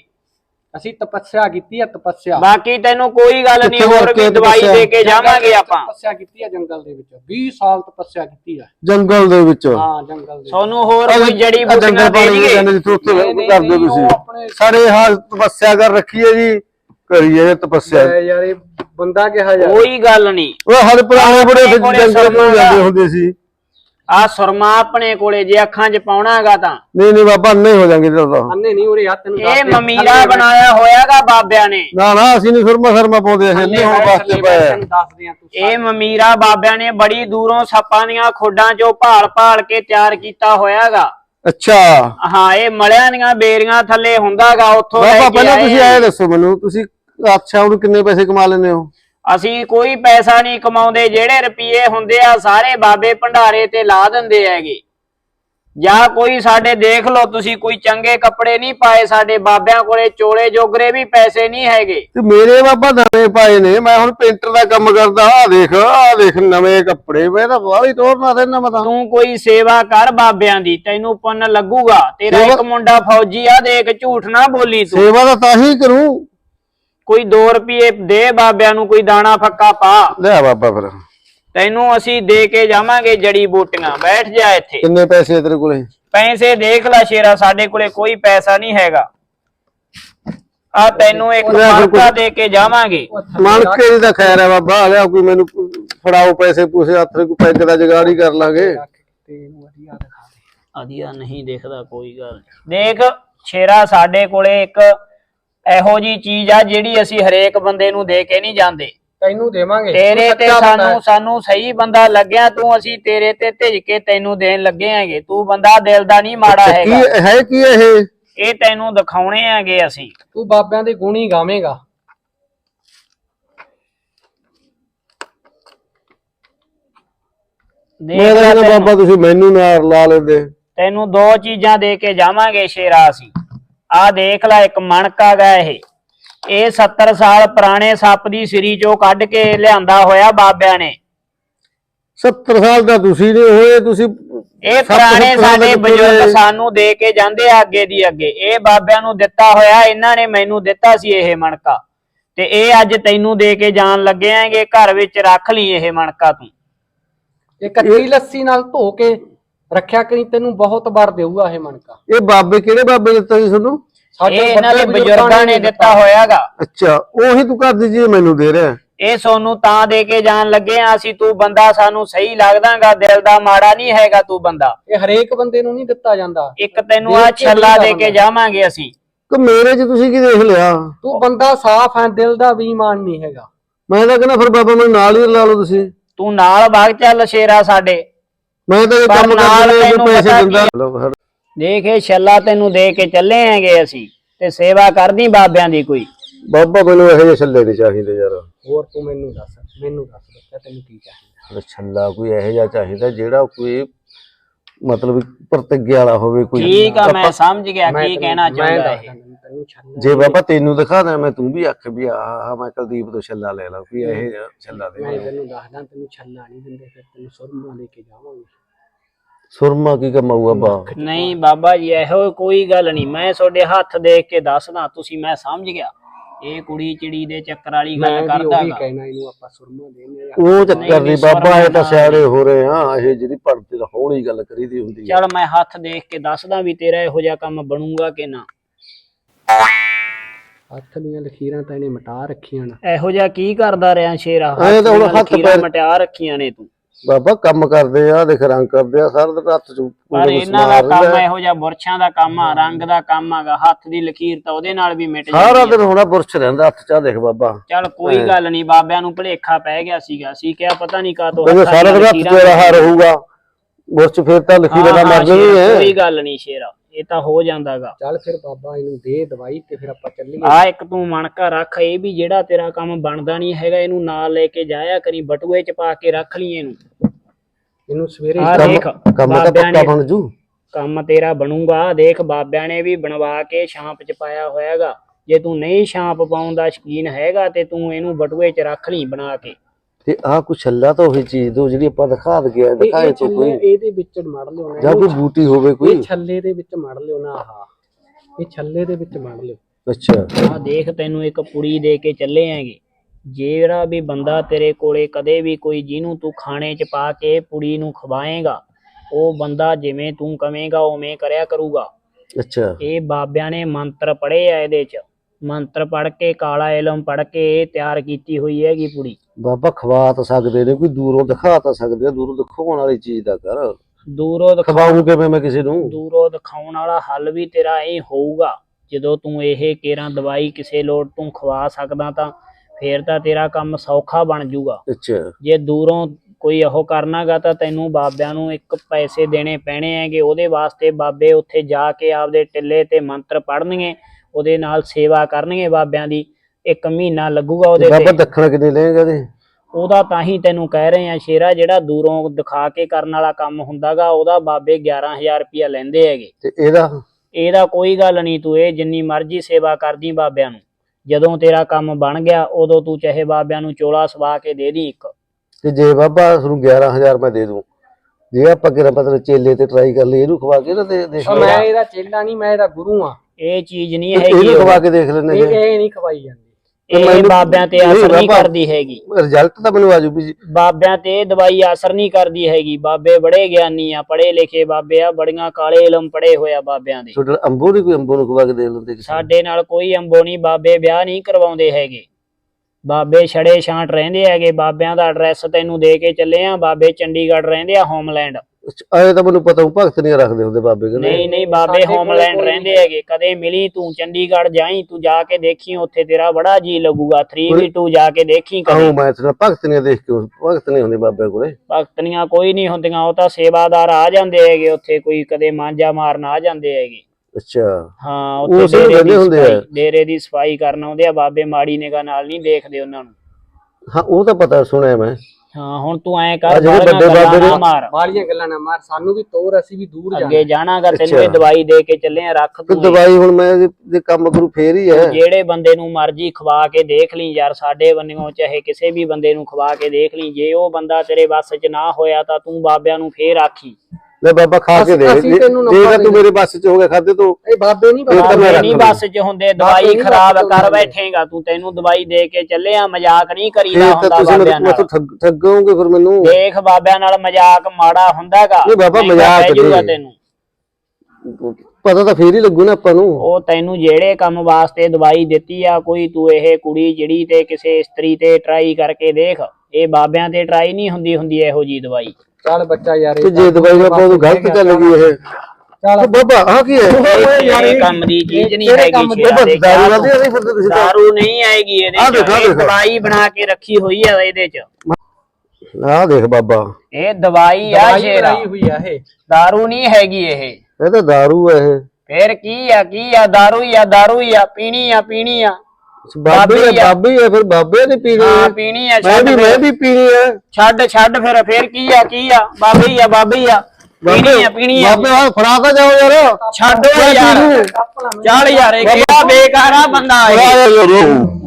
S3: ਅਸੀਂ ਤਪੱਸਿਆ ਕੀਤੀ ਹੈ ਤਪੱਸਿਆ।
S2: ਬਾਕੀ ਤੈਨੂੰ ਕੋਈ ਗੱਲ ਨਹੀਂ ਹੋਰ ਵੀ ਦਵਾਈ? ਦੇ ਕੇ ਜਾਵਾਂਗੇ ਆਪਾਂ।
S3: ਤਪੱਸਿਆ ਕੀਤੀ ਹੈ ਜੰਗਲ ਦੇ ਵਿੱਚ। 20 ਸਾਲ ਤਪੱਸਿਆ ਕੀਤੀ ਹੈ
S5: ਜੰਗਲ ਦੇ ਵਿੱਚ।
S3: ਹਾਂ ਜੰਗਲ ਦੇ
S2: ਤੁਹਾਨੂੰ ਹੋਰ ਕੋਈ ਜੜੀ ਬੂਟੀਆਂ ਦੇ
S5: ਪਾਣੀ ਦੇ ਜਾਂਦੇ ਜਿੱਥੇ ਉੱਥੇ
S3: ਨਹੀਂ,
S5: ਕਰਦੇ
S3: ਨਹੀਂ, ਉਹ
S5: ਤੁਸੀਂ
S3: ਆਪਣੇ-
S5: ਸਾਡੇ ਹਾਲ ਤਪੱਸਿਆ ਕਰ ਰੱਖੀ ਹੈ ਜੀ। ਕਰੀਏ ਤਪੱਸਿਆ।
S3: ਯਾਰ ਇਹ ਬੰਦਾ ਕਿਹਾ ਯਾਰ
S2: ਕੋਈ ਗੱਲ ਨਹੀਂ।
S5: ਉਹ ਹਰ ਪੁਰਾਣੇ ਬੜੇ
S2: ਆਪਣੇ ਕੋਲੇ
S5: ਜੰਗਲ ਨੂੰ ਜਾਂਦੇ
S2: ਦਾ।
S5: ਹੁੰਦੇ ਸੀ।
S2: ਆ ਸੁਰਮਾ ਆਪਣੇ ਕੋਲੇ ਜੇ ਅੱਖਾਂ 'ਚ ਪਾਉਣਾਗਾ ਤਾਂ।
S5: ਨਹੀਂ ਨਹੀਂ ਬਾਬਾ ਨਹੀਂ ਹੋ ਜਾਣਗੇ ਤਾਂ।
S3: ਅੰਨੇ ਨਹੀਂ ਉਰੇ ਹੱਥ ਨੂੰ
S2: ਇਹ ਮਮੀਰਾ ਬਣਾਇਆ ਹੋਇਆਗਾ ਬਾਬਿਆਂ ਨੇ।
S5: ਨਾ ਨਾ ਅਸੀਂ ਨਹੀਂ ਸੁਰਮਾ ਸਰਮਾ ਪਾਉਂਦੇ ਅਸੀਂ ਨਹੀਂ ਹੁਣ ਵਾਸਤੇ ਪਾਇਆ
S3: ਤੈਨੂੰ ਦੱਸਦੇ ਆ ਤੂੰ
S2: ਇਹ ਮਮੀਰਾ ਬਾਬਿਆਂ ਨੇ ਬੜੀ ਦੂਰੋਂ ਸੱਪਾਂ ਦੀਆਂ ਖੋਡਾਂ 'ਚੋਂ ਭਾਲ ਭਾਲ ਕੇ ਤਿਆਰ ਕੀਤਾ ਹੋਇਆਗਾ।
S5: ਅੱਛਾ।
S2: ਹਾਂ ਇਹ ਮਲਿਆਂ ਦੀਆਂ ਬੇਰੀਆਂ ਥੱਲੇ ਹੁੰਦਾਗਾ ਉੱਥੋਂ ਲੈ
S5: ਬਾਬਾ
S2: ਕੇ
S5: ਪਹਿਲਾਂ
S2: ਆਏ
S5: ਤੁਸੀਂ
S2: ਆ।
S5: ਆਏ ਦੱਸੋ ਮੈਨੂੰ ਤੁਸੀਂ ਅੱਛਾ ਉਹ ਕਿੰਨੇ ਪੈਸੇ ਕਮਾ ਲੈਂਦੇ ਹੋ?
S2: ਅਸੀਂ ਕੋਈ ਪੈਸਾ ਨਹੀਂ ਕਮਾਉਂਦੇ ਜਿਹੜੇ ਰੁਪਏ ਹੁੰਦੇ ਆ ਸਾਰੇ ਬਾਬੇ ਭੰਡਾਰੇ ਤੇ ਲਾ ਦਿੰਦੇ ਹੈਗੇ। ਜਾਂ ਕੋਈ ਸਾਡੇ ਦੇਖ ਲਓ ਤੁਸੀਂ ਕੋਈ ਚੰਗੇ ਕੱਪੜੇ ਨਹੀਂ ਪਾਏ ਸਾਡੇ ਬਾਬਿਆਂ ਕੋਲੇ ਚੋਲੇ ਜੋਗਰੇ ਵੀ ਪੈਸੇ ਨਹੀਂ ਹੈਗੇ।
S5: ਤੇ ਮੇਰੇ ਬਾਬਾ ਨਵੇਂ ਪਾਏ ਨੇ ਮੈਂ ਹੁਣ ਪੇਂਟਰ ਦਾ ਕੰਮ ਕਰਦਾ ਆ ਦੇਖ ਆ ਦੇਖ ਨਵੇਂ ਕੱਪੜੇ ਮੈਂ ਤਾਂ ਵਾਲੀ ਤੋਰ ਨਾ ਦੇਣਾ ਮੈਂ ਤਾਂ।
S2: ਤੂੰ ਕੋਈ ਸੇਵਾ ਕਰ ਬਾਬਿਆਂ ਦੀ ਤੈਨੂੰ ਪੁੰਨ ਲੱਗੂਗਾ। ਤੇਰਾ ਇੱਕ ਮੁੰਡਾ ਫੌਜੀ ਆ ਦੇਖ ਝੂਠ ਨਾ ਬੋਲੀ ਤੂੰ।
S5: ਸੇਵਾ ਤਾਂ ਤਾਂ ਹੀ ਕਰੂੰ।
S2: ਕੋਈ 2 ਰੁਪਏ ਦੇ ਬਾਬਿਆਂ ਨੂੰ ਕੋਈ ਦਾਣਾ ਫੱਕਾ ਪਾ।
S5: ਲੈ ਬਾਬਾ ਫਿਰ।
S2: ਤੈਨੂੰ ਅਸੀਂ ਦੇ ਕੇ ਜਾਵਾਂਗੇ ਜੜੀ ਬੂਟੀਆਂ। ਬੈਠ ਜਾ ਇੱਥੇ।
S5: ਕਿੰਨੇ ਪੈਸੇ ਆ ਤੇਰੇ ਕੋਲੇ?
S2: ਪੈਸੇ ਦੇਖ ਲੈ ਸ਼ੇਰਾ ਸਾਡੇ ਕੋਲੇ ਕੋਈ ਪੈਸਾ ਨਹੀਂ ਹੈਗਾ। ਆ ਤੈਨੂੰ ਇੱਕ ਮਾਰਕਾ ਦੇ ਕੇ ਜਾਵਾਂਗੇ।
S5: ਮਣਕੇ ਦੀ ਤਾਂ ਖੈਰ ਹੈ ਬਾਬਾ ਆ ਲਿਆ ਕੋਈ ਮੈਨੂੰ ਫੜਾਓ ਪੈਸੇ ਪੂਸੇ ਹੱਥ ਕੋਈ ਪੈਗ ਦਾ ਜਗਾੜ ਹੀ ਕਰ ਲਾਂਗੇ।
S2: ਵਧੀਆ ਨਹੀਂ ਦੇਖਦਾ ਕੋਈ ਗੱਲ। ਨੀ। ਦੇਖ ਸ਼ੇਰਾ ਸਾਡੇ ਕੋਲੇ ਇੱਕ ਇਹੋ ਜੀ ਚੀਜ਼ ਆ ਜਿਹੜੀ ਅਸੀਂ ਹਰੇਕ ਬੰਦੇ ਨੂੰ ਦੇ ਕੇ ਨਹੀਂ ਜਾਂਦੇ।
S3: ਤੈਨੂੰ ਦੇਵਾਂਗੇ।
S2: ਤੇਰੇ
S3: ਤੂੰ
S2: ਸਾਨੂੰ ਸਾਨੂੰ ਸਹੀ ਬੰਦਾ ਲੱਗਿਆ ਤੂੰ ਅਸੀਂ ਤੇਰੇ ਤੇ ਭਿਜ ਕੇ ਤੈਨੂੰ ਦੇਣ ਲੱਗੇ ਹੈਗੇ। ਤੂੰ ਬੰਦਾ ਦਿਲ ਦਾ ਨਹੀਂ ਮਾੜਾ
S5: ਕੀ
S2: ਹੈਗਾ।
S5: ਹੈ ਕੀ ਇਹ?
S2: ਇਹ ਤੈਨੂੰ ਦਿਖਾਉਣੇ ਹੈਗੇ ਅਸੀਂ।
S3: ਤੂੰ ਬਾਬਿਆਂ ਦੇ ਗੁਣ ਹੀ ਗਾਵੇਂਗਾ।
S2: ਦੇਖ
S5: ਮੈਂ ਤਾਂ
S2: ਲੈ
S5: ਕਹਿੰਦਾ
S2: ਤੈਨੂੰ-
S5: ਬਾਬਾ ਤੁਸੀਂ ਮੈਨੂੰ ਨਾਲ ਲਾ ਲੈਂਦੇ।
S2: ਤੈਨੂੰ ਦੋ ਚੀਜ਼ਾਂ ਦੇ ਕੇ ਜਾਵਾਂਗੇ ਸ਼ੇਰਾ ਅਸੀਂ। ਆ ਦੇਖ ਲੈ ਇੱਕ ਮਣਕਾ ਗਾ ਇਹ। ਇਹ 70 ਸਾਲ ਪੁਰਾਣੇ ਸੱਪ ਦੀ ਸਿਰੀ ਚੋਂ ਕੱਢ ਕੇ ਲਿਆਂਦਾ ਹੋਇਆ ਬਾਬਿਆਂ ਨੇ।
S5: 70 ਸਾਲ ਦਾ ਤੁਸੀਂ ਨਹੀਂ ਹੋਏ ਤੁਸੀਂ
S2: ਇਹ ਪੁਰਾਣੇ ਸਾਡੇ ਬਜ਼ੁਰਗ ਸਾਨੂੰ ਦੇ ਕੇ ਜਾਂਦੇ ਆ ਅੱਗੇ ਦੀ ਅੱਗੇ। ਇਹ ਬਾਬਿਆਂ ਨੂੰ ਦਿੱਤਾ ਹੋਇਆ ਇਹਨਾਂ ਨੇ ਮੈਨੂੰ ਦਿੱਤਾ ਸੀ ਇਹ ਮਣਕਾ। ਤੇ ਇਹ ਅੱਜ ਤੈਨੂੰ ਦੇ ਕੇ ਜਾਣ ਲੱਗੇ ਆਂਗੇ ਘਰ ਵਿੱਚ ਰੱਖ ਲਈ ਇਹ ਮਣਕਾ ਤੂੰ।
S3: ਇਹ ਕੱਚੀ ਲੱਸੀ ਨਾਲ ਧੋ ਕੇ ਰੱਖਿਆ ਕਰੀ ਤੈਨੂੰ ਬਹੁਤ ਵਾਰ ਦੇਊਗਾ ਇਹ ਮਣਕਾ।
S5: ਇਹ ਬਾਬੇ ਕਿਹੜੇ ਬਾਬੇ ਦਿੱਤਾ ਸੀ ਤੁਹਾਨੂੰ?
S2: ਇਹ ਇਹਨਾਂ ਦੇ ਬਜ਼ੁਰਗਾਂ ਨੇ ਦਿੱਤਾ। ਹੋਇਆਗਾ।
S5: ਅੱਛਾ ਉਹੀ ਤੂੰ ਘਰ ਦੀ ਚੀਜ਼ ਮੈਨੂੰ ਦੇ ਰਿਹਾ।
S2: ਇਹ ਸੋਨੂੰ ਤਾਂ ਦੇ ਕੇ ਜਾਣ ਲੱਗੇ ਆ ਅਸੀਂ ਤੂੰ ਬੰਦਾ ਸਾਨੂੰ ਸਹੀ ਲੱਗਦਾਗਾ ਦਿਲ ਦਾ ਮਾੜਾ ਨਹੀਂ ਹੈਗਾ ਤੂੰ ਬੰਦਾ।
S3: ਇਹ ਹਰੇਕ ਬੰਦੇ ਨੂੰ ਨਹੀਂ ਦਿੱਤਾ ਜਾਂਦਾ।
S2: ਇੱਕ ਤੈਨੂੰ ਆ ਛੱਲਾ ਦੇ ਕੇ ਜਾਵਾਂਗੇ ਅਸੀਂ।
S5: ਕਿ ਮੇਰੇ 'ਚ ਤੁਸੀਂ ਕੀ ਦੇਖ ਲਿਆ?
S3: ਤੂੰ ਬੰਦਾ ਸਾਫ਼ ਹੈ ਦਿਲ ਦਾ ਬੇਈਮਾਨ ਨਹੀਂ ਹੈਗਾ।
S5: ਮੈਂ ਤਾਂ ਕਹਿੰਦਾ ਫਿਰ ਬਾਬਾ ਮੈਨੂੰ ਨਾਲ ਹੀ ਲਾ ਲਓ ਤੁਸੀਂ।
S2: ਤੂੰ ਨਾਲ ਵਗ ਚੱਲ ਸ਼ੇਰਾ ਸਾਡੇ।
S5: ਮੈਂ ਤਾਂ ਇਹ
S2: ਪਰ
S5: ਕੰਮ
S2: ਨਾਲ
S5: ਕਰਦਾ
S2: ਤੈਨੂੰ
S5: ਪੈਸੇ
S2: ਪਤਾ
S5: ਦਿੰਦਾ।
S2: ਕੀ-
S5: ਲਓ, ਹਟ।
S2: ਦੇਖ ਇਹ ਛੱਲਾ ਤੈਨੂੰ ਦੇ ਕੇ ਚੱਲੇ ਆਂਗੇ ਅਸੀਂ ਤੇ ਸੇਵਾ ਕਰਦੀ ਬਾਬਿਆਂ ਦੀ ਕੋਈ।
S5: ਬਾਬਾ ਮੈਨੂੰ ਇਹੋ ਜਿਹੇ ਛੱਲੇ ਨਹੀਂ ਚਾਹੀਦੇ ਯਾਰ।
S3: ਹੋਰ ਤੂੰ ਮੈਨੂੰ ਦੱਸ ਮੈਨੂੰ ਦੱਸ ਬੱਚਾ ਤੈਨੂੰ ਕੀ ਚਾਹੀਦਾ?
S5: ਛੱਲਾ ਕੋਈ ਇਹੋ ਜਿਹਾ ਚਾਹੀਦਾ ਜਿਹੜਾ ਕੋਈ ਮਤਲਬ ਪ੍ਰਤਿਗਿਆ ਵਾਲਾ ਹੋਵੇ ਕੋਈ।
S2: ਠੀਕ ਆ ਮੈਂ ਸਮਝ ਗਿਆ ਕੀ ਕਹਿਣਾ ਚਾਹੁੰਦਾ ਇਹ।
S3: ਤੈਨੂੰ,
S5: ਜੇ ਬਾਬਾ ਤੈਨੂੰ ਦਿਖਾ ਦਾਂ ਮੈਂ ਤੂੰ ਵੀ ਆਖ ਵੀ ਆ ਆ ਮੈਂ ਕੁਲਦੀਪ ਤੋਂ ਛੱਲਾ ਲੈ ਲਾ ਕੋਈ ਇਹੋ ਛੱਲਾ
S3: ਮੈਂ
S5: ਦੇ।
S3: ਤੈਨੂੰ ਦੱਸਦਾ ਤੈਨੂੰ ਛੱਲਾ ਨਹੀਂ ਦਿੰਦੇ ਫਿਰ ਤੈਨੂੰ ਸੁਰਮਾ ਲੈ ਕੇ ਜਾਵਾਂਗੇ।
S5: ਸੁਰਮਾ ਕੀ ਕਮਾਊਗਾ ਬਾ
S2: ਨਹੀਂ ਬਾਬਾ ਜੀ ਇਹੋ ਕੋਈ ਗੱਲ ਨਹੀਂ। ਮੈਂ ਤੁਹਾਡੇ ਹੱਥ ਦੇਖ ਕੇ ਦੱਸਦਾ ਤੁਸੀਂ ਮੈਂ ਸਮਝ ਗਿਆ। ਇਹ ਕੁੜੀ ਚਿੜੀ ਦੇ ਚੱਕਰ ਵਾਲੀ
S3: ਮੈਂ
S2: ਗੱਲ
S3: ਵੀ
S2: ਕਰਦਾ
S3: ਉਹੀ
S2: ਗਾ।
S3: ਕਹਿਣਾ ਇਹਨੂੰ ਆਪਾਂ ਸੁਰਮਾ ਦੇਣੇ ਆ
S5: ਉਹ ਚੱਕਰ
S2: ਨਹੀਂ,
S5: ਬਾਬਾ ਇਹ ਤਾਂ ਸਿਆਣੇ ਹੋ ਰਹੇ ਆ ਇਹ ਜਿਹੜੀ ਪੜਦੇ ਦਾ ਹੌਲੀ ਗੱਲ ਕਰੀਦੀ ਹੁੰਦੀ
S2: ਚੱਲ ਮੈਂ ਹੱਥ ਦੇਖ ਕੇ ਦੱਸਦਾ ਵੀ ਤੇਰਾ ਇਹੋ ਜਿਹਾ ਕੰਮ ਬਣੂਗਾ ਕਿ ਨਾ।
S3: ਹੱਥ ਦੀਆਂ ਲਖੀਰਾਂ ਤਾਂ ਇਹਨੇ ਮਿਟਾ ਰੱਖੀਆਂ ਨੇ।
S2: ਇਹੋ ਜਿਹਾ ਕੀ ਕਰਦਾ ਰਿਹਾ ਸ਼ੇਰਾ?
S5: ਐਂ ਤਾਂ ਹੁਣ
S2: ਦੀਆਂ
S5: ਹੱਥ
S2: ਲਕੀਰਾਂ
S5: ਪੈਰ-
S2: ਮਟਿਆ ਰੱਖੀਆਂ ਨੇ ਤੂੰ।
S5: ਬਾਬਾ ਕੰਮ ਕਰਦੇ ਆ ਦੇਖ ਰੰਗ ਕਰਦੇ ਆ ਸਾਰਾ ਦਿਨ ਹੱਥ ਚ
S2: ਪਰ
S5: ਕੋਈ
S2: ਇਹਨਾਂ ਦਾ
S5: ਸਮਾਰ
S2: ਕੰਮ। ਇਹੋ ਜਿਹਾ ਬੁਰਛਾਂ ਦਾ ਕੰਮ ਆ ਰੰਗ ਦਾ ਕੰਮ ਆਗਾ ਹੱਥ ਦੀ ਲਕੀਰ ਤਾਂ ਉਹਦੇ ਨਾਲ ਵੀ ਮਿਟ
S5: ਸਾਰਾ
S2: ਜਾਂਦੀ ਆ।
S5: ਦਿਨ ਹੋਣਾ ਬੁਰਸ਼ ਰਹਿੰਦਾ ਹੱਥ ਚ ਆਹ ਦੇਖ ਬਾਬਾ।
S2: ਚੱਲ ਕੋਈ ਗੱਲ ਨਹੀਂ ਬਾਬਿਆਂ ਨੂੰ ਭਲੇਖਾ ਪੈ ਗਿਆ ਸੀਗਾ ਸੀ ਕਿਹਾ ਪਤਾ ਨਹੀਂ ਕਾ ਤੋਂ
S5: ਕਹਿੰਦੇ ਸਾਰਾ ਦਿਨ ਹੱਥ ਚ ਰਹਾ ਰਹੂਗਾ ਬੁਰਸ਼ ਫਿਰ ਤਾਂ ਲਖੀਰ ਦਾ ਮਰ ਜਾਣੀ
S2: ਕੋਈ
S5: ਹੈ
S2: ਗੱਲ ਨਹੀਂ ਸ਼ੇਰਾ। ਇਹ ਤਾਂ ਹੋ ਜਾਂਦਾਗਾ।
S3: ਚੱਲ ਫਿਰ ਬਾਬਾ ਇਹਨੂੰ ਦੇ ਦਵਾਈ ਤੇ ਫਿਰ ਆਪਾਂ ਚੱਲੀਏ।
S2: ਆ ਇੱਕ ਤੂੰ ਮਣਕਾ ਰੱਖ ਇਹ ਵੀ ਜਿਹੜਾ ਤੇਰਾ ਕੰਮ ਬਣਦਾ ਨਹੀਂ ਹੈਗਾ ਇਹਨੂੰ ਨਾਲ ਲੈ ਕੇ ਜਾਇਆ ਕਰੀ ਬਟੂਏ ਚ ਪਾ ਕੇ ਰੱਖ ਲਈ ਇਹਨੂੰ।
S3: ਇਹਨੂੰ ਸਵੇਰੇ
S2: ਆ
S5: ਕੰਮ-
S2: ਦੇਖ
S5: ਕੰਮ ਤਾਂ
S2: ਬਾਬਿਆਂ
S5: ਪੱਕਾ
S2: ਨੇ
S5: ਬਣ ਜੂ।
S2: ਕੰਮ ਤੇਰਾ ਬਣੂਗਾ ਦੇਖ ਬਾਬਿਆਂ ਨੇ ਵੀ ਬਣਵਾ ਕੇ ਛਾਂਪ ਚ ਪਾਇਆ ਹੋਇਆਗਾ। ਜੇ ਤੂੰ ਨਹੀਂ ਛਾਂਪ ਪਾਉਣ ਦਾ ਸ਼ਕੀਨ ਹੈਗਾ ਤੇ ਤੂੰ ਇਹਨੂੰ ਬਟੂਏ ਚ ਰੱਖ ਲਈ ਬਣਾ ਕੇ।
S5: ਤੇ ਆਹ ਕੁਛ ਛੱਲਾ ਤਾਂ ਉਹੀ ਚੀਜ਼ ਦੋ ਜਿਹੜੀ ਆਪਾਂ ਦਿਖਾ ਦਗੇ ਦਿਖਾਏ ਤੋਂ ਕੋਈ।
S3: ਇਹਦੇ ਵਿੱਚ ਮੜ ਲਿਓ ਨਾ।
S5: ਜਾਂ ਕੋਈ ਬੂਟੀ ਹੋਵੇ ਕੋਈ।
S3: ਇਹ ਛੱਲੇ ਦੇ ਵਿੱਚ ਮੜ ਲਿਓ ਨਾ ਆਹ। ਇਹ ਛੱਲੇ ਦੇ ਵਿੱਚ ਮੜ ਲਿਓ।
S5: ਅੱਛਾ।
S2: ਆ ਦੇਖ ਤੈਨੂੰ ਇੱਕ ਪੁੜੀ ਦੇ ਕੇ ਚੱਲੇ ਆਂਗੇ ਜਿਹੜਾ ਵੀ ਬੰਦਾ ਤੇਰੇ ਕੋਲੇ ਕਦੇ ਵੀ ਕੋਈ ਜਿਹਨੂੰ ਤੂੰ ਖਾਣੇ ਚ ਪਾ ਕੇ ਪੁੜੀ ਨੂੰ ਖਵਾਏਗਾ ਉਹ ਬੰਦਾ ਜਿਵੇਂ ਤੂੰ ਕਵੇਂਗਾ ਉਵੇਂ ਕਰਿਆ ਕਰੂਗਾ।
S5: ਅੱਛਾ।
S2: ਇਹ ਬਾਬਿਆਂ ਨੇ ਮੰਤਰ ਪੜ੍ਹੇ ਆ ਇਹਦੇ ਚ। ਮੰਤਰ ਪੜ੍ਹ ਕੇ ਕਾਲਾ ਇਲਮ ਪੜ੍ਹ ਕੇ ਤਿਆਰ ਕੀਤੀ ਹੋਈ ਹੈਗੀ ਪੁੜੀ
S5: ਬਾਬਾ ਖਵਾ ਤਾਂ ਸਕਦੇ ਨੇ ਕੋਈ ਦੂਰੋਂ ਦਿਖਾ ਤਾਂ ਸਕਦੇ ਆ ਦੂਰੋਂ ਦਿਖਾਉਣ ਵਾਲੀ ਚੀਜ਼ ਦਾ ਕਰ।
S2: ਦੂਰੋਂ ਦਿਖਾ
S5: ਖਵਾਉਂ ਕਿਵੇਂ ਮੈਂ ਕਿਸੇ ਨੂੰ?
S2: ਦੂਰੋਂ ਦਿਖਾਉਣ ਵਾਲਾ ਹੱਲ ਵੀ ਤੇਰਾ ਇਹ ਹੋਊਗਾ ਜਦੋਂ ਤੂੰ ਇਹ ਕੇਰਾਂ ਦਵਾਈ ਕਿਸੇ ਲੋੜ ਤੂੰ ਖਵਾ ਸਕਦਾ ਤਾਂ ਫੇਰ ਤਾਂ ਤੇਰਾ ਕੰਮ ਸੌਖਾ ਬਣ ਜਾਊਗਾ
S5: ਅੱਛਾ।
S2: ਜੇ ਦੂਰੋਂ ਕੋਈ ਉਹ ਕਰਨਾਗਾ ਤਾਂ ਤੈਨੂੰ ਬਾਬਿਆਂ ਨੂੰ ਇੱਕ ਪੈਸੇ ਦੇਣੇ ਪੈਣੇ ਹੈਗੇ ਉਹਦੇ ਵਾਸਤੇ ਬਾਬੇ ਉੱਥੇ ਜਾ ਕੇ ਆਪਦੇ ਟਿੱਲੇ ਤੇ ਮੰਤਰ ਪੜ੍ਹਨਗੇ ਉਹਦੇ ਨਾਲ ਸੇਵਾ ਕਰਨਗੇ ਬਾਬਿਆਂ ਦੀ। ਇੱਕ ਮਹੀਨਾ ਲੱਗੂਗਾ ਉਹਦੇ
S5: ਬਾਬਾ
S2: ਤੇ।
S5: ਦੱਖਣ ਕਿੰਨੇ ਲਏਗਾ ਦੇ
S2: ਉਹਦਾ ਤਾਂ ਹੀ ਤੈਨੂੰ ਕਹਿ ਰਹੇ ਆ ਸ਼ੇਰਾ ਜਿਹੜਾ ਦੂਰੋਂ ਦਿਖਾ ਕੇ ਕਰਨ ਵਾਲਾ ਕੰਮ ਹੁੰਦਾਗਾ ਉਹਦਾ ਬਾਬੇ 11000 ਰੁਪਇਆ ਲੈਂਦੇ ਹੈਗੇ।
S5: ਤੇ ਇਹਦਾ?
S2: ਇਹਦਾ ਕੋਈ ਗੱਲ ਨਹੀਂ ਤੂੰ ਇਹ ਜਿੰਨੀ ਮਰਜ਼ੀ ਸੇਵਾ ਕਰਦੀ ਬਾਬਿਆਂ ਨੂੰ। ਜਦੋਂ ਤੇਰਾ ਕੰਮ ਬਣ ਗਿਆ ਉਦੋਂ ਤੂੰ ਚਾਹੇ ਬਾਬਿਆਂ ਨੂੰ ਚੋਲਾ ਸਵਾ ਕੇ ਦੇ ਦੀ ਇੱਕ।
S5: ਤੇ ਜੇ ਬਾਬਾ ਤੁਹਾਨੂੰ 11000 ਮੈਂ ਦੇ ਦੂੰ ਜੇ ਆਪਾਂ ਕਿਹੜਾ ਮਤਲਬ ਚੇਲੇ ਤੇ ਟਰਾਈ ਕਰ ਲਈ ਇਹਨੂੰ ਖਵਾ ਕੇ ਨਾ ਦੇਖ
S3: ਉਹ ਮੈਂ ਇਹਦਾ ਚੇਲਾ ਨਹੀਂ ਮੈਂ ਇਹਦਾ ਗੁਰੂ ਆ
S2: ਇਹ ਚੀਜ਼ ਨਹੀਂ ਹੈਗੀ
S5: ਇਹਨੂੰ। ਖਵਾ ਕੇ ਦੇਖ ਲੈਣੇ
S3: ਇਹ ਇਹ ਨਹੀਂ ਖਵਾਈ ਜਾਂਦੀ।
S2: ਇਹ
S5: ਮੈਨੂੰ-
S2: ਬਾਬਿਆਂ ਤੇ
S5: ਨਹੀਂ
S2: ਅਸਰ ਨਹੀਂ
S5: ਬਾਬਾ।
S2: ਕਰਦੀ ਹੈਗੀ।
S5: ਰਿਜ਼ਲਟ ਤਾਂ ਮੈਨੂੰ ਆਜੂ ਵੀ
S2: ਬਾਬਿਆਂ ਤੇ ਇਹ ਦਵਾਈ ਅਸਰ ਨਹੀਂ ਕਰਦੀ ਹੈਗੀ। ਬਾਬੇ ਬੜੇ ਗਿਆਨੀ ਆ ਪੜ੍ਹੇ ਲਿਖੇ ਬਾਬੇ ਆ ਬੜੀਆਂ ਕਾਲੇ ਇਲਮ ਪੜੇ ਹੋਇਆ ਬਾਬਿਆਂ ਦੇ।
S5: ਤੁਹਾਡੇ ਅੰਬੋ ਨਹੀਂ ਕੋਈ ਅੰਬੋ ਨੂੰ ਖਵਾ ਕੇ ਦੇ ਲੈਂਦੇ ਕਿਸੇ ਨੂੰ?
S2: ਸਾਡੇ ਨਾਲ ਕੋਈ ਅੰਬੋ ਨਹੀਂ ਬਾਬੇ ਵਿਆਹ ਨਹੀਂ ਕਰਵਾਉਂਦੇ ਹੈਗੇ। ਬਾਬੇ ਛੜੇ ਛਾਂਟ ਰਹਿੰਦੇ ਹੈਗੇ ਬਾਬਿਆਂ ਦਾ ਐਡਰੈਸ ਤੈਨੂੰ ਦੇ ਕੇ ਚੱਲੇ ਆ ਬਾਬੇ ਚੰਡੀਗੜ੍ਹ ਰਹਿੰਦੇ ਆ ਹੋਮਲੈਂਡ
S5: ਐਂ ਤਾਂ ਮੈਨੂੰ ਪਤਾ ਉਹ ਭਗਤ ਨਹੀਂ ਰੱਖਦੇ ਹੁੰਦੇ ਬਾਬੇ ਕਹਿੰਦੇ।
S2: ਨਹੀਂ ਨਹੀਂ ਬਾਬੇ ਹੋਮਲੈਂਡ ਰਹਿੰਦੇ ਹੈਗੇ ਕਦੇ ਮਿਲੀ ਤੂੰ ਚੰਡੀਗੜ੍ਹ ਜਾਈ ਤੂੰ ਜਾ ਕੇ ਦੇਖੀ ਉੱਥੇ ਤੇਰਾ ਬੜਾ ਜੀ ਲੱਗੂਗਾ 3v2 ਜਾ ਕੇ ਦੇਖੀ ਕਦੇ।
S5: ਆਹੋ ਮੈਂ ਤੇਰਾ ਭਗਤ ਨਹੀਂ ਦੇਖ ਕੇ ਭਗਤ ਨਹੀਂ ਹੁੰਦੇ ਬਾਬੇ ਕੋਲੇ।
S2: ਭਗਤਨੀਆਂ ਕੋਈ ਨਹੀਂ ਹੁੰਦੀਆਂ ਉਹ ਤਾਂ ਸੇਵਾਦਾਰ ਆ ਜਾਂਦੇ ਹੈਗੇ ਉੱਥੇ ਕੋਈ ਕਦੇ ਮਾਂਜਾ ਮਾਰਨ ਆ ਜਾਂਦੇ ਹੈਗੇ।
S5: ਅੱਛਾ।
S2: ਹਾਂ
S5: ਉਹ
S2: ਉੱਥੇ ਡੇਰੇ ਦੀ
S5: ਕਹਿੰਦੇ ਹੁੰਦੇ ਆ।
S2: ਸਫ਼ਾਈ ਡੇਰੇ ਦੀ ਸਫ਼ਾਈ ਕਰਨ ਆਉਂਦੇ ਆ ਬਾਬੇ ਮਾੜੀ ਨਿਗਾ ਨਾਲ ਨਹੀਂ ਦੇਖਦੇ ਉਹਨਾਂ ਨੂੰ।
S5: ਹਾਂ ਉਹ ਤਾਂ ਪਤਾ ਸੁਣਿਆ ਮੈਂ।
S2: ਹਾਂ ਹੁਣ ਤੂੰ ਐ ਕਰ
S5: ਜਿਹੜੇ
S2: ਬਾਹਲੀਆਂ
S5: ਵੱਡੇ
S2: ਗੱਲਾਂ
S5: ਬਾਬੇ
S2: ਨਾ
S5: ਨੇ-
S2: ਮਾਰ
S3: ਬਾਲੀਆਂ ਗੱਲਾਂ ਨਾ ਮਾਰ ਸਾਨੂੰ ਵੀ ਤੋਰ ਅਸੀਂ ਵੀ ਦੂਰ
S2: ਅੱਗੇ
S3: ਜਾਣਾ
S2: ਜਾਣਾਗਾ ਤੈਨੂੰ ਇਹ
S5: ਅੱਛਾ।
S2: ਦਵਾਈ ਦੇ ਕੇ ਚੱਲੇ ਆ ਰੱਖ
S5: ਤੇ
S2: ਤੂੰ ਇਹ।
S5: ਦਵਾਈ ਹੁਣ ਮੈਂ ਜੇ ਕੰਮ ਕਰੂ ਫੇਰ ਹੀ ਹੈ
S2: ਜਿਹੜੇ ਬੰਦੇ ਨੂੰ ਮਰਜ਼ੀ ਖਵਾ ਕੇ ਦੇਖ ਲਈ ਯਾਰ ਸਾਡੇ ਬੰਨਿਓ ਚਾਹੇ ਕਿਸੇ ਵੀ ਬੰਦੇ ਨੂੰ ਖਵਾ ਕੇ ਦੇਖ ਲਈ ਜੇ ਉਹ ਬੰਦਾ ਤੇਰੇ ਵੱਸ 'ਚ ਨਾ ਹੋਇਆ ਤਾਂ ਤੂੰ ਬਾਬਿਆਂ ਨੂੰ ਫੇਰ ਆਖੀ
S5: ਲੈ ਬਾਬਾ ਖਾ ਕੇ ਦੇ
S3: ਅਸੀਂ ਤੈਨੂੰ
S5: ਤੂੰ
S3: ਦੇਣਾ।
S5: ਮੇਰੇ ਬੱਸ ਚ ਹੋ ਗਿਆ ਖਾਦੇ ਤੋਂ
S3: ਇਹ ਬਾਬੇ ਨਹੀਂ
S5: ਇਹ ਤਾਂ ਮੈਂ
S2: ਬਾਬੇ
S5: ਰੱਖ
S2: ਨਹੀਂ
S5: ਲਊਂ।
S2: ਬੱਸ 'ਚ ਹੁੰਦੇ ਦਵਾਈ
S3: ਨਹੀਂ
S2: ਖਰਾਬ ਕਰ
S3: ਹੁੰਦੇ।
S2: ਬੈਠੇਗਾ ਤੂੰ ਤੈਨੂੰ ਦਵਾਈ ਦੇ ਕੇ ਚੱਲੇ ਆ ਮਜ਼ਾਕ ਨਹੀਂ ਕਰੀਦਾ
S5: ਫੇਰ ਤਾਂ
S2: ਹੁੰਦਾ
S5: ਤੁਸੀਂ
S2: ਬਾਬਿਆਂ
S5: ਮੈਨੂੰ
S2: ਨਾਲ
S5: ਠੱਗ ਠੱਗੋਗੇ ਫਿਰ ਮੈਨੂੰ
S2: ਦੇਖ ਬਾਬਿਆਂ ਨਾਲ ਮਜ਼ਾਕ ਮਾੜਾ ਹੁੰਦਾਗਾ
S5: ਨਹੀਂ ਬਾਬਾ, ਮਜ਼ਾਕ ਨਹੀਂ।
S2: ਤੈਨੂੰ
S5: ਪਤਾ ਤਾਂ ਫੇਰ ਹੀ ਲੱਗੂ ਨਾ ਆਪਾਂ ਨੂੰ
S2: ਉਹ ਤੈਨੂੰ ਜਿਹੜੇ ਕੰਮ ਵਾਸਤੇ ਦਵਾਈ ਦਿੱਤੀ ਆ ਕੋਈ ਤੂੰ ਇਹ ਕੁੜੀ ਜਿਹੜੀ ਤੇ ਕਿਸੇ ਇਸਤਰੀ ਤੇ ਟਰਾਈ ਕਰਕੇ ਦੇਖ ਇਹ ਬਾਬਿਆਂ ਤੇ ਟਰਾਈ ਨਹੀਂ ਹੁੰਦੀ ਹੁੰਦੀ ਇਹੋ ਜੀ ਦਵਾਈ
S3: ਚੱਲ ਬੱਚਾ ਯਾਰ
S5: ਤੇ ਜੇ ਦਵਾਈ ਆਪਾਂ ਨੂੰ ਗਲਤ ਚੱਲ ਗਈ ਇਹ।
S3: ਚੱਲ।
S5: ਬਾਬਾ ਆ ਕੀ ਹੈ?
S2: ਇਹ ਇਹ ਕੰਮ ਦੀ ਚੀਜ਼ ਨਹੀਂ ਹੈਗੀ
S3: ਕੰਮ ਦੀ?
S2: ਸ਼ੇਰਾ
S5: ਬਾਬਾ ਦਾਰੂ
S2: ਆਹ
S5: ਨਾਲ ਨਹੀਂ ਫਿਰਦੇ ਤੁਸੀਂ
S2: ਦਾਰੂ ਨਹੀਂ ਆਏਗੀ
S5: ਆਹ
S2: ਇਹਦੇ
S5: ਆਹ
S2: ਚ। ਦਵਾਈ ਬਣਾ ਕੇ ਰੱਖੀ ਹੋਈ ਆ ਇਹਦੇ ਚ।
S5: ਆ ਦੇਖ ਬਾਬਾ।
S2: ਇਹ ਦਵਾਈ ਆ ਸ਼ੇਰਾ।
S3: ਬਣਾਈ ਹੋਈ ਆ ਇਹ।
S2: ਦਾਰੂ ਨਹੀਂ ਹੈਗੀ ਇਹ।
S5: ਇਹ ਤਾਂ दारू ਹੈ ਇਹ।
S2: ਫੇਰ ਕੀ ਆ ਕੀ ਆ? ਦਾਰੂ ਹੀ ਆ ਦਾਰੂ ਹੀ ਆ ਪੀਣੀ ਆ ਪੀਣੀ ਆ।
S5: ਬਾਬੇ
S2: ਬਾਬੀ ਆ।
S5: ਬਾਬੇ ਹੈ ਫਿਰ ਬਾਬੇ ਨੇ ਪੀਣੀ
S2: ਹਾਂ
S5: ਹੈ
S2: ਪੀਣੀ ਆ
S5: ਮੈਂ
S2: ਛੱਡ
S5: ਵੀ ਮੈਂ
S2: ਫਿਰ।
S5: ਵੀ ਪੀਣੀ ਹੈ
S2: ਛੱਡ ਛੱਡ ਫਿਰ ਫੇਰ ਕੀ ਆ ਕੀ ਆ? ਬਾਬੇ ਹੀ ਆ ਬਾਬੇ ਹੀ ਆ। ਪੀਣੀ ਆ ਪੀਣੀ ਆ।
S5: ਬਾਬੇ ਆ ਫੜਾ ਤਾਂ ਜਾਓ ਯਾਰ।
S2: ਛੱਡੋ ਯਾਰ। ਚੱਲ ਯਾਰ ਇਹ ਕਿਹੜਾ ਬੇਕਾਰਾ ਬੰਦਾ
S5: ਜਾਓ।